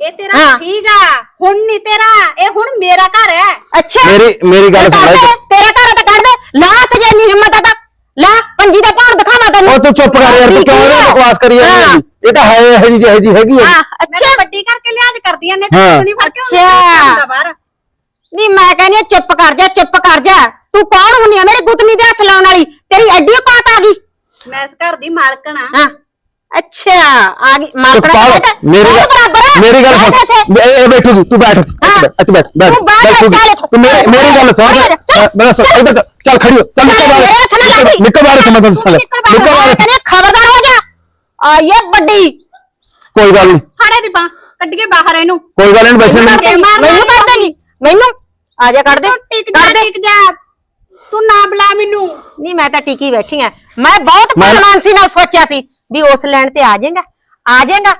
ਇਹ ਤੇਰਾ ਹਾਂ। ਠੀਕ ਆ ਹੁਣ ਨਹੀਂ ਤੇਰਾ ਇਹ ਹੁਣ ਮੇਰਾ ਘਰ ਐ। ਅੱਛਾ। ਮੇਰੀ ਮੇਰੀ ਗੱਲ ਸੁਣ ਲੈ ਦੇ, ਤੇਰਾ ਘਰ ਤਾਂ ਕਰ ਦੇ। ਲਾ ਤੇ ਜੇ ਇੰਨੀ ਹਿੰਮਤ ਤਾਂ। ਲਾ ਪੰਜੀ ਦਾ ਭਾਣ ਦਿਖਾਵਾਂ ਤੈਨੂੰ। ਉਹ ਤੂੰ ਚੁੱਪ ਕਰ ਯਾਰ ਤੂੰ ਕਿਉਂ ਹੈ। ਇਹਨੂੰ ਬਕਵਾਸ ਕਰੀ ਜਾਂਦੀ ਹਾਂ। ਹੈਗੀ? ਇਹ ਤਾਂ ਹੈ ਇਹ ਜਿਹੇ ਜੀ ਹੈਗੀ ਹੈ ਹਾਂ ਮੈਂ ਅੱਛਾ। ਤਾਂ ਵੱਡੀ ਕਰਕੇ ਲਿਆਜ ਕਰਦੀਆਂ ਨੇ ਹਾਂ। ਤੂੰ ਨਹੀਂ ਫੜ ਕੇ ਅੱਛਾ। ਉਹਨੂੰ ਬਾਹਰ। ਨਹੀਂ ਮੈਂ ਕਹਿੰਦੀ ਹਾਂ, ਚੁੱਪ ਕਰ ਜਾ ਚੁੱਪ ਕਰ ਜਾ। ਤੂੰ ਕੌਣ ਹੁੰਨੀ ਆ? ਮੇਰੇ ਗੁੱਤਨੀ ਦੇ ਹੱਥ ਲਾਉਣ ਵਾਲੀ। ਤੇਰੀ ਐਡੀ ਔਕਾਤ ਆ ਗਈ। ਮੈਂ ਇਸ ਘਰ ਦੀ ਮਾਲਕਣ ਆ। ਹਾਂ। ਅੱਛਾ ਆ ਗਈ। ਮਾਰਕਣਾ ਸੁਖਪਾਲ ਮੇਰੀ ਗੱਲ ਮੇਰੀ ਗੱਲ ਸੁਣ। ਇਹ ਇਹ ਬੈਠੀ ਤੂੰ, ਤੂੰ ਬੈਠ। ਇੱਥੇ ਬੈਠ, ਇੱਥੇ ਬੈਠ ਬੈਠ। ਤੂੰ ਬਾਹਰ ਬੈਠ, ਚੱਲ ਇੱਥੋਂ। ਤੂੰ ਮੇਰੀ ਮੇਰੀ ਗੱਲ ਸੁਣ। ਬਾਹਰ ਚੱਲ। ਅ, ਮੇਰਾ ਸੁਣ ਇੱਧਰ ਚੱਲ, ਚੱਲ ਖੜੀ ਹੋ। ਚੱਲ ਨਿਕਲ ਮੇਰੇ ਹੱਥ ਨਾਲ ਬਾਹਰ ਲੱਗੀ। ਨਿਕਲ ਬਾਹਰ ਸਮਝ ਦੱਸ। ਨਿਕਲ ਬਾਹਰ। ਕਹਿੰਦੇ ਖਬਰਦਾਰ ਹੋ ਜਾ ਆਈ ਹੈ ਵੱਡੀ। ਕੋਈ ਗੱਲ ਨਹੀਂ ਫੜੇ ਦੀ ਬਾਹ। ਕੱਢੀਏ ਬਾਹਰ ਇਹਨੂੰ। ਕੋਈ ਗੱਲ ਨਹੀਂ ਬੈਠਣ ਮੈਨੂੰ ਦੇ ਮਾਰ- ਮੈਨੂੰ ਕਰ ਦੇਗੀ ਮੈਨੂੰ ਆ ਜਾ ਕੱਢ ਦੇ ਟਿਕ ਜਾ ਕੱਢ ਦੇ। ਟਿਕ ਜਾ। ਤੂੰ ਨਾ ਬੁਲਾ ਮੈਨੂੰ। ਨਹੀਂ ਮੈਂ ਤਾਂ ਟਿਕੀ ਬੈਠੀ ਆ। ਮੈਂ ਬਹੁਤ ਮੈਂ- ਪਰਮਾਨਸੀ ਨਾਲ ਸੋਚਿਆ ਸੀ ਵੀ ਉਸ ਲੈਣ ਤੇ ਆ ਜਾਏਗਾ ਆ ਜਾਏਗਾ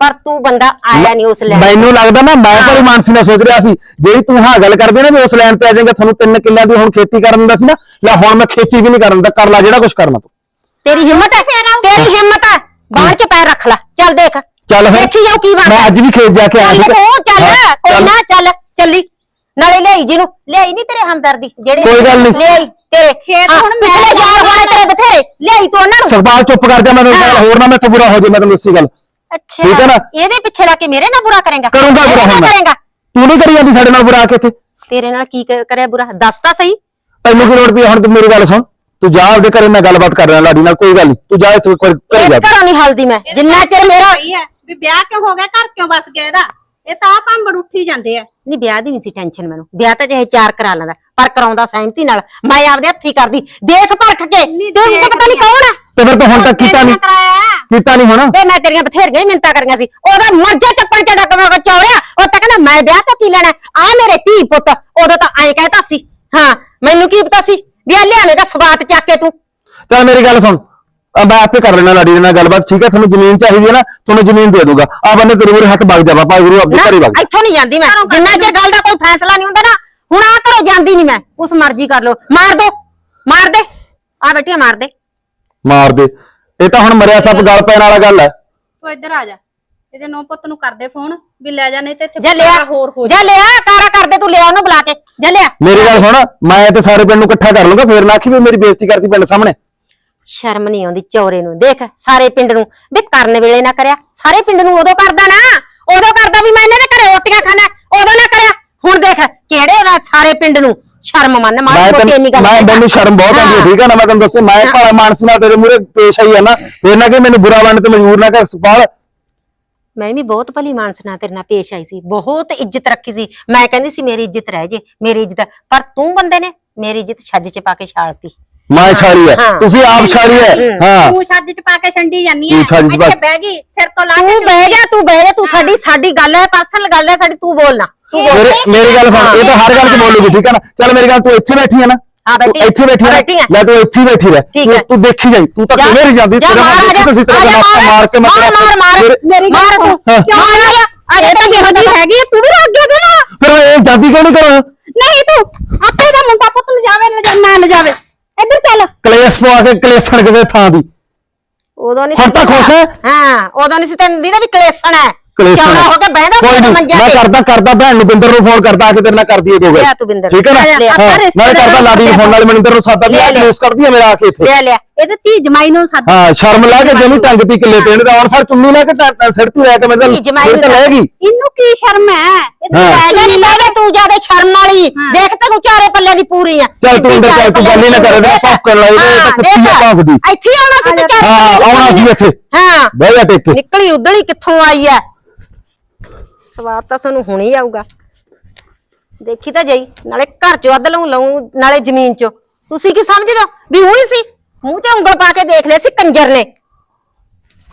ਪਰ ਤੂੰ ਬੰਦਾ ਆਇਆ ਨਹੀਂ ਉਸ ਲੈਣ ਮੈਨੂੰ ਲੱਗਦਾ ਨਾ ਮੈਂ ਬੜੀ ਮਾਨਸੀ ਨਾਲ ਸੋਚ ਰਿਹਾ ਸੀ ਜਿਹੜੀ ਤੂੰ ਹਾਂ ਗੱਲ ਕਰਦੇ ਨਾ ਵੀ ਉਸ ਲਾਈਨ ਤੇ ਆ ਜਾਏਗਾ ਤੁਹਾਨੂੰ ਤਿੰਨ ਕਿੱਲਿਆਂ ਦੀ ਹੁਣ ਖੇਤੀ ਕਰਨ ਦਾ ਸੀ ਨਾ ਲੈ ਹੁਣ ਮੈਂ ਖੇਤੀ ਵੀ ਨਹੀਂ ਕਰਨ ਦਾ ਕਰ ਲੈ ਜਿਹੜਾ ਕੁਝ ਕਰਨਾ ਤੂੰ। ਤੇਰੀ ਹਿੰਮਤ ਹੈ ਤੇਰੀ ਹਿੰਮਤ ਹੈ ਬਾਹਰ ਚ ਪੈਰ ਰੱਖ ਲੈ। ਚੱਲ ਦੇਖ ਚੱਲ ਫਿਰ। ਦੇਖੀ ਜਾਓ ਕੀ ਬਣਦਾ। ਮੈਂ ਅੱਜ ਵੀ ਖੇਤ ਜਾ ਕੇ ਆਇਆ ਚੱਲ ਸੀ। ਤੂੰ ਚੱਲ ਹਾਂ, ਕੋਈ। ਨਾ ਚੱਲ ਚੱਲੀ। ਨਾਲੇ ਲਿਆਈ ਜੀ ਨੂੰ ਲਿਆਈ ਨਹੀਂ ਤੇਰੇ ਹਮਦਰਦੀ ਜਿਹੜੇ ਕੋਈ ਗੱਲ ਨੀ। ਲਿਆਈ। ਤੇਰੇ ਖੇਤ ਹੁਣ ਮੈਂ ਯਾਰ ਹੋਣੇ ਤੇਰੇ ਬਥੇਰੇ। ਲਿਆਈ ਤੂੰ ਉਹਨਾਂ ਨੂੰ। ਸਰਪਾਲ ਚੁੱਪ ਕਰ ਜਾ ਮੈਂ ਤੈਨੂੰ। ਹੋਰ ਨਾ ਮੈਥੋਂ ਬੁਰਾ ਹੋ ਜਾਏ ਮੈਂ ਤੈਨੂੰ ਦੱਸੀ ਗੱਲ। ਅੱਛਾ। ਠੀਕ ਹੈ ਨਾ? ਇਹਦੇ ਪਿੱਛੇ ਲੱਗ ਕੇ ਮੇਰੇ ਨਾਲ ਬੁਰਾ ਕਰੇਗਾ। ਕਰੂੰਗਾ ਬੁਰਾ ਹੁਣ ਮੈਂ। ਕਰੇਗਾ। ਤੂੰ ਨਹੀਂ ਕਰੀ ਜਾਂਦੀ ਸਾਡੇ ਨਾਲ ਬੁਰਾ ਕੇ ਇੱਥੇ। ਤੇਰੇ ਨਾਲ ਕੀ ਕਰ- ਕਰਿਆ ਬੁਰਾ? ਦੱਸ ਤਾਂ ਸਹੀ। ਤੈਨੂੰ ਕੀ ਲੋੜ ਪਈ ਹੈ? ਹੁਣ ਤੂੰ ਮੇਰੀ ਗੱਲ ਸੁਣ। ਤੂੰ ਜਾ ਆਪਦੇ ਘਰੇ ਮੈਂ ਗੱਲਬਾਤ ਕਰ ਰਿਹਾ ਲਾਡੀ ਨਾਲ ਕੋਈ ਗੱਲ ਨਹੀਂ ਤੂੰ ਜਾ ਇੱਥੇ ਘਰੇ ਇਸ ਜਾ। ਘਰੋਂ ਨਹੀਂ ਹਲਦੀ ਮੈਂ। ਜਿੰਨਾ ਚਿਰ ਮੇਰਾ ਸਹੀ ਹੈ। ਵੀ ਵਿਆਹ ਕਿਉਂ ਹੋ ਗਿਆ? ਘਰ ਕਿਉਂ ਵਸ ਗਿਆ ਇਹਦਾ? ਇਹ ਤਾਂ ਆਪ ਅੰਬੜ ਉੱਠੀ ਜਾਂਦੇ ਆ। ਨਹੀਂ ਵਿਆਹ ਦੀ ਨਹੀਂ ਸੀ ਟੈਨਸ਼ਨ ਮੈਨੂੰ। ਵਿਆਹ ਤਾਂ ਚਾਹੇ ਚਾਰ ਕਰਾ ਲੈਂਦਾ ਪਰ ਕਰਾਉਂਦਾ ਸਹਿਮਤੀ ਨਾਲ। ਮੈਂ ਆਪਦੇ ਹੱਥੀ ਕਰਦੀ। ਦੇਖ ਪਰਖ ਕੇ ਨਹੀਂ, ਤੂੰ ਦੇਖ ਪਤਾ ਨਹੀਂ ਕੌਣ ਆ? ਤੇ ਫਿਰ ਤੂੰ ਹੁਣ ਤੱਕ ਕੀਤਾ ਨਹੀਂ। ਕਰਾਇਆ ਕੀਤਾ ਨਹੀਂ ਹੋਣਾ। ਵੇ ਮੈਂ ਤੇਰੀਆਂ ਬਥੇਰੀਆਂ ਹੀ ਮਿੰਤਾ ਕਰੀਆਂ ਸੀ। ਉਹਦਾ ਮੱਝਾ ਚੱਪਣ ਚ ਡੱਕ ਮੈਂ ਚੌੜਿਆ ਉਹ ਤਾਂ ਕਹਿੰਦਾ ਮੈਂ ਵਿਆਹ ਤੋਂ ਕੀ ਲੈਣਾ ਆ ਮੇਰੇ ਧੀ ਪੁੱਤ। ਉਦੋਂ ਤਾਂ ਐਂ ਕਹਿਤਾ ਸੀ। ਹਾਂ ਮੈਨੂੰ ਕੀ ਪਤਾ ਸੀ? ਵੀ ਆ ਲਿਆਵੇਂਗਾ ਸਵਾਤ ਚੱਕ ਕੇ ਤੂੰ। ਚੱਲ ਮੇਰੀ ਗੱਲ ਸੁਣ। ਆ ਮੈਂ ਆਪੇ ਕਰ ਲੈਣਾ ਲਾਡੀ ਦੇ ਨਾਲ ਗੱਲਬਾਤ ਠੀਕ ਹੈ? ਤੁਹਾਨੂੰ ਜ਼ਮੀਨ ਚਾਹੀਦੀ ਹੈ ਨਾ ਤੁਹਾਨੂੰ ਜ਼ਮੀਨ ਦੇ ਦੂੰਗਾ ਆ ਬੰਦੇ ਤੇਰੇ ਮੂਰੇ ਹੱਥ ਵਗ ਜਾ ਬਾਬਾ ਗੁਰੂ ਆਪਣੇ ਘਰੇ ਵਗ ਜਾ। ਇੱਥੋਂ ਨਹੀਂ ਜਾਂਦੀ ਮੈਂ। ਜਿੰਨਾ ਚਿਰ ਗੱਲ ਦਾ ਕੋਈ ਫੈਸਲਾ ਨਹੀਂ ਹੁੰਦਾ ਨਾ ਹੁਣ ਆ ਘਰੋਂ ਜਾਂਦੀ ਨਹੀਂ ਮੈਂ। ਉਸ ਮਰਜ਼ੀ ਕਰ ਲੋ ਮਾਰ ਦੋ ਮਾਰ ਦੇ। ਆ ਬੈਠੀਆਂ ਮਾਰ ਦੇ। ਮਾਰ ਦੇ। ਇਹ ਤਾਂ ਹੁਣ ਮਰਿਆ ਸੱਪ ਗਲ ਪੈਣ ਵਾਲਾ ਗੱਲ ਹੈ। ਤੂੰ ਇੱਧਰ ਆ ਜਾ। ਇਹਦੇ ਨੌ ਪੁੱਤ ਨੂੰ ਕਰਦੇ ਫੋਨ ਵੀ ਲੈ ਜਾ ਨਹੀਂ ਤੇ ਇੱਥੇ ਜਾ ਲਿਆ। ਹੋਰ ਹੋ ਜਾ ਲਿਆ ਕਾਰਾ ਕਰਦੇ ਤੂੰ ਲਿਆ ਉਹਨੂੰ ਬੁਲਾ ਕੇ। ਜਾ ਲਿਆ। ਮੇਰੀ ਗੱਲ ਸੁਣ ਮੈਂ ਤੇ ਸਾਰੇ ਪਿੰਡ ਨੂੰ ਇਕੱਠਾ ਕਰ ਲੂੰਗਾ ਫੇਰ ਨਾ ਆਖੀ ਵੀ ਮੇਰੀ ਬੇਇੱਜ਼ਤੀ ਕਰਤੀ ਪਿੰਡ ਸਾਹਮਣੇ। ਸ਼ਰਮ ਨਹੀਂ ਆਉਂਦੀ ਚੌਰੇ ਨੂੰ ਦੇਖ ਸਾਰੇ ਪਿੰਡ ਨੂੰ। ਵੀ ਕਰਨ ਵੇਲੇ ਨਾ ਕਰਿਆ ਸਾਰੇ ਪਿੰਡ ਨੂੰ ਉਦੋਂ ਕਰਦਾ ਨਾ। ਉਦੋਂ ਕਰਦਾ ਵੀ ਮੈਂ ਇਹਨਾਂ ਦੇ ਘਰੇ ਰੋਟੀਆਂ ਖਾਣਾ ਉਦੋਂ ਨਾ ਕਰਿਆ। ਹੁਣ ਦੇਖ ਕਿਹੜੇ ਵਾ ਸਾਰੇ ਪਿੰਡ ਨੂੰ ਸ਼ਰਮ ਮੰਨ ਮਾਰ ਮੈਂ ਮੋਟੀ ਇੰਨੀ ਤੈਨੂੰ ਮੈਂ ਕਰਦਾ। ਮੈਨੂੰ ਸ਼ਰਮ ਬਹੁਤ ਆਉਂਦੀ ਹੈ। ਠੀਕ ਹੈ ਨਾ? ਮੈਂ ਤੈਨੂੰ ਦੱਸੇ ਮੈਂ। ਭਾਲਾ ਮਾਨਸੀ ਨਾਲ ਤੇਰੇ ਮੂਰੇ ਪੇਸ਼ ਆਈ ਹੈ ਨਾ। ਫੇਰ ਨਾ ਕਿ ਮੈਨੂੰ ਬੁਰਾ ਬਣਨ ਤੇ ਮਜਬੂਰ ਨਾ ਕਰ ਸੁਪਾਲ ਮੈਂ ਵੀ ਬਹੁਤ ਭਲੀ ਮਾਨਸ ਨਾਲ ਤੇਰੇ ਨਾਲ ਪੇਸ਼ ਆਈ ਸੀ ਬਹੁਤ ਇੱਜ਼ਤ ਰੱਖੀ ਸੀ। ਮੈਂ ਕਹਿੰਦੀ ਸੀ ਮੇਰੀ ਇੱਜ਼ਤ ਰਹਿ ਜੇ ਮੇਰੀ ਇੱਜ਼ਤ ਪਰ ਤੂੰ ਬੰਦੇ ਨੇ ਮੇਰੀ ਇੱਜ਼ਤ ਛੱਜ ਚ ਪਾ ਕੇ ਛਾਲਤੀ। ਮੈਂ ਛਾੜੀ ਹੈ ਹਾਂ। ਤੁਸੀਂ ਆਪ ਛਾੜੀ ਹੈ ਹਾਂ ਤੂੰ ਛੱਜ ਚ ਪਾ ਕੇ ਛੰਡੀ ਜਾਨੀ ਤੂੰ ਐ ਛੱਜ ਚ ਪਾ- ਇੱਥੇ ਬਹਿ ਗਈ ਸਿਰ ਤੋਂ ਲਾ ਤੂੰ ਕੇ ਬਹਿ ਜਾ ਤੂੰ ਬਹਿ ਜਾ ਤੂੰ ਸਾਡੀ ਸਾਡੀ ਗੱਲ ਹੈ ਪਰਸਨਲ ਗੱਲ ਹੈ ਸਾਡੀ ਤੂੰ ਬੋਲਣਾ ਤੂੰ ਬੋਲ ਮੇਰੇ ਮੇਰੀ ਗੱਲ ਸੁਣ ਇਹ ਤਾਂ ਹਰ ਗੱਲ 'ਚ ਬੋਲੂਗੀ ਠੀਕ ਹੈ ਨਾ ਚੱਲ ਮੇਰੀ ਗੱਲ ਤੂੰ ਇੱਥੇ ਬੈਠੀ ਹੈ ਨਾ ਹਾਂ, ਤੂੰ ਬੈਠੀ ਹਾਂ। ਇੱਥੇ ਬੈਠੀ ਹੈ ਬੈਠੀ ਹਾਂ। ਲੈ ਤੂੰ ਇੱਥੇ ਹੀ ਬੈਠੀ ਰਹਿ ਠੀਕ ਤੂੰ- ਹੈ। ਤੂੰ ਦੇਖੀ ਜਾਈ ਤੂੰ ਤਾਂ ਜਾ- ਕਿਵੇਂ ਨਹੀਂ ਜਾਂਦੀ ਜਾ ਤੇਰੇ ਨਾਲ ਮਾਰ ਆ ਦੇਖੀ ਜਾ, ਤੁਸੀਂ ਤੇਰੇ ਆ ਜਾ, ਨਾਲ ਮਾਰ ਕੇ ਮਾਰ ਮਤਲਬ ਮਾਰ ਮਾਰ ਮੇਰੇ- ਮੇਰੀ ਮਾਰ ਤੂੰ। ਹਾਂ। ਕਿਉਂ ਮਾਰ ਆ ਜਾ ਆ ਜਾ ਤਾਂ ਜਿਹੋ ਜਿਹੀ ਹੈਗੀ ਹੈ, ਤੂੰ ਵੀ ਲੱਗ ਗਿਆ ਤੇ ਨਾ ਫਿਰ ਇਹ ਜਾਂਦੀ ਕਿਉਂ ਨਹੀਂ ਕਰੋ ਨਹੀਂ ਤੂੰ ਆਪੇ ਦਾ ਮੁੰਡਾ ਪੁੱਤ ਲਿਜਾਵੇ ਲਿਜਾ ਨਾ ਲਿਜਾਵੇ ਇੱਧਰ ਚੱਲ। ਕਲੇਸ਼ ਪਵਾ ਕੇ ਕਲੇਸ਼ਣ ਕਿਸੇ ਥਾਂ ਦੀ। ਉਦੋਂ ਨਹੀਂ ਹੁਣ ਤਾਂ ਖੁਸ਼ ਹੈ? ਹਾਂ ਉਦੋਂ ਨਹੀਂ ਸੀ ਤੈਨੂੰ ਦੀ ਵੀ ਕਲੇਸ਼ਣ ਹੈ। ਕਲੇਸ਼ਣ ਚੌੜਾ ਹੋ। ਕੇ ਬਹਿਦਾ ਕੋਈ ਨਹੀਂ ਮੰਜਾ ਮੈਂ। ਕਰਦਾ ਕਰਦਾ ਭੈਣ ਨੂੰ ਬਿੰਦਰ ਨੂੰ ਫੋਨ ਕਰਦਾ ਆ ਕੇ ਤੇਰੇ ਨਾਲ ਕਰਦੀ ਗੱਲ ਲਿਆ ਤੂੰ ਬਿੰਦਰ ਠੀਕ ਹੈ ਨਾ? ਲਿਆ, ਲਿਆ, ਹਾਂ ਆਪਾਂ ਮੈਂ ਕਰਦਾ ਲਾਡੀ ਨੂੰ ਫੋਨ ਨਾਲ ਮਨਿੰਦਰ ਨੂੰ ਸਾਦਾ ਵੀ ਆ ਲਿਆ। ਕੇਸ ਕਰਦੀ ਹੈ ਮੇਰਾ ਆ ਕੇ ਇੱਥੇ। ਲਿਆ ਲਿਆ। ਇਹਦੇ ਧੀ ਜਮਾਈ ਨੂੰ ਸੱਦ ਹਾਂ ਸ਼ਰਮ ਲਾ ਕੇ ਜਿਹਨੂੰ ਟੰਗ ਤੀ ਕਿੱਲੇ ਪੇਣ ਦਾ ਹੁਣ ਸਰ ਚੁੰਨੀ ਲਾ ਕੇ ਟੰ- ਸਿਰ ਤੇ ਲੈ ਕੇ ਮੇਰੇ ਧੀ ਜਮਾਈ ਮੇਰੇ ਤਾਂ ਨੂੰ ਰਹੇਗੀ। ਇਹਨੂੰ ਕੀ ਸ਼ਰਮ ਹੈ? ਇਹ ਹਾਂ। ਤਾਂ ਲੈ ਨਹੀਂ ਲੈ ਤੂੰ ਜ਼ਿਆਦਾ ਸ਼ਰਮ ਵਾਲੀ। ਦੇਖ ਚਾਰੇ ਪੱਲੇ ਦੀ ਪੂਰੀ ਆ। ਚੱਲ ਤੂੰ ਅੰਦਰ ਚੱਲ ਤੂੰ ਗੱਲ ਹੀ ਨਾ ਕਰ ਇਹਦੇ ਨਾਲ ਭੌਂਕਣ ਲੱਗ ਇਹਦੇ ਤਾਂ ਕੁੱਤੀ ਆ ਭੌਂਕਦੀ। ਇੱਥੇ ਹੀ ਆਉਣਾ ਸੀ ਤੇ ਚਾਰੇ ਹਾਂ ਪੱਲੇ ਦੀ ਆਉਣਾ ਸੀ ਪੂਰੀ। ਇੱਥੇ। ਹਾਂ। ਬਹਿ ਜਾ ਟਿਕ। ਕੇ ਨਿਕਲੀ ਉਧੜੀ ਕਿੱਥੋਂ ਆਈ ਐ ਸਵਾਦ ਤਾਂ ਸਾਨੂੰ ਹੁਣੇ ਹੀ ਆਊਗਾ। ਦੇਖੀ ਤਾਂ ਜਾਈ ਨਾਲੇ ਘਰ ਚੋਂ ਅੱਧ ਲਊ ਲਊ ਨਾਲੇ ਜ਼ਮੀਨ ਚੋਂ। ਤੁਸੀਂ ਕੀ ਸਮਝਦੇ ਹੋ? ਵੀ ਉਹੀ ਸੀ? ਮੂੰਹ 'ਚ ਉਂਗਲ ਪਾ ਕੇ ਦੇਖ ਲਿਆ ਸੀ ਕੰਜਰ ਨੇ।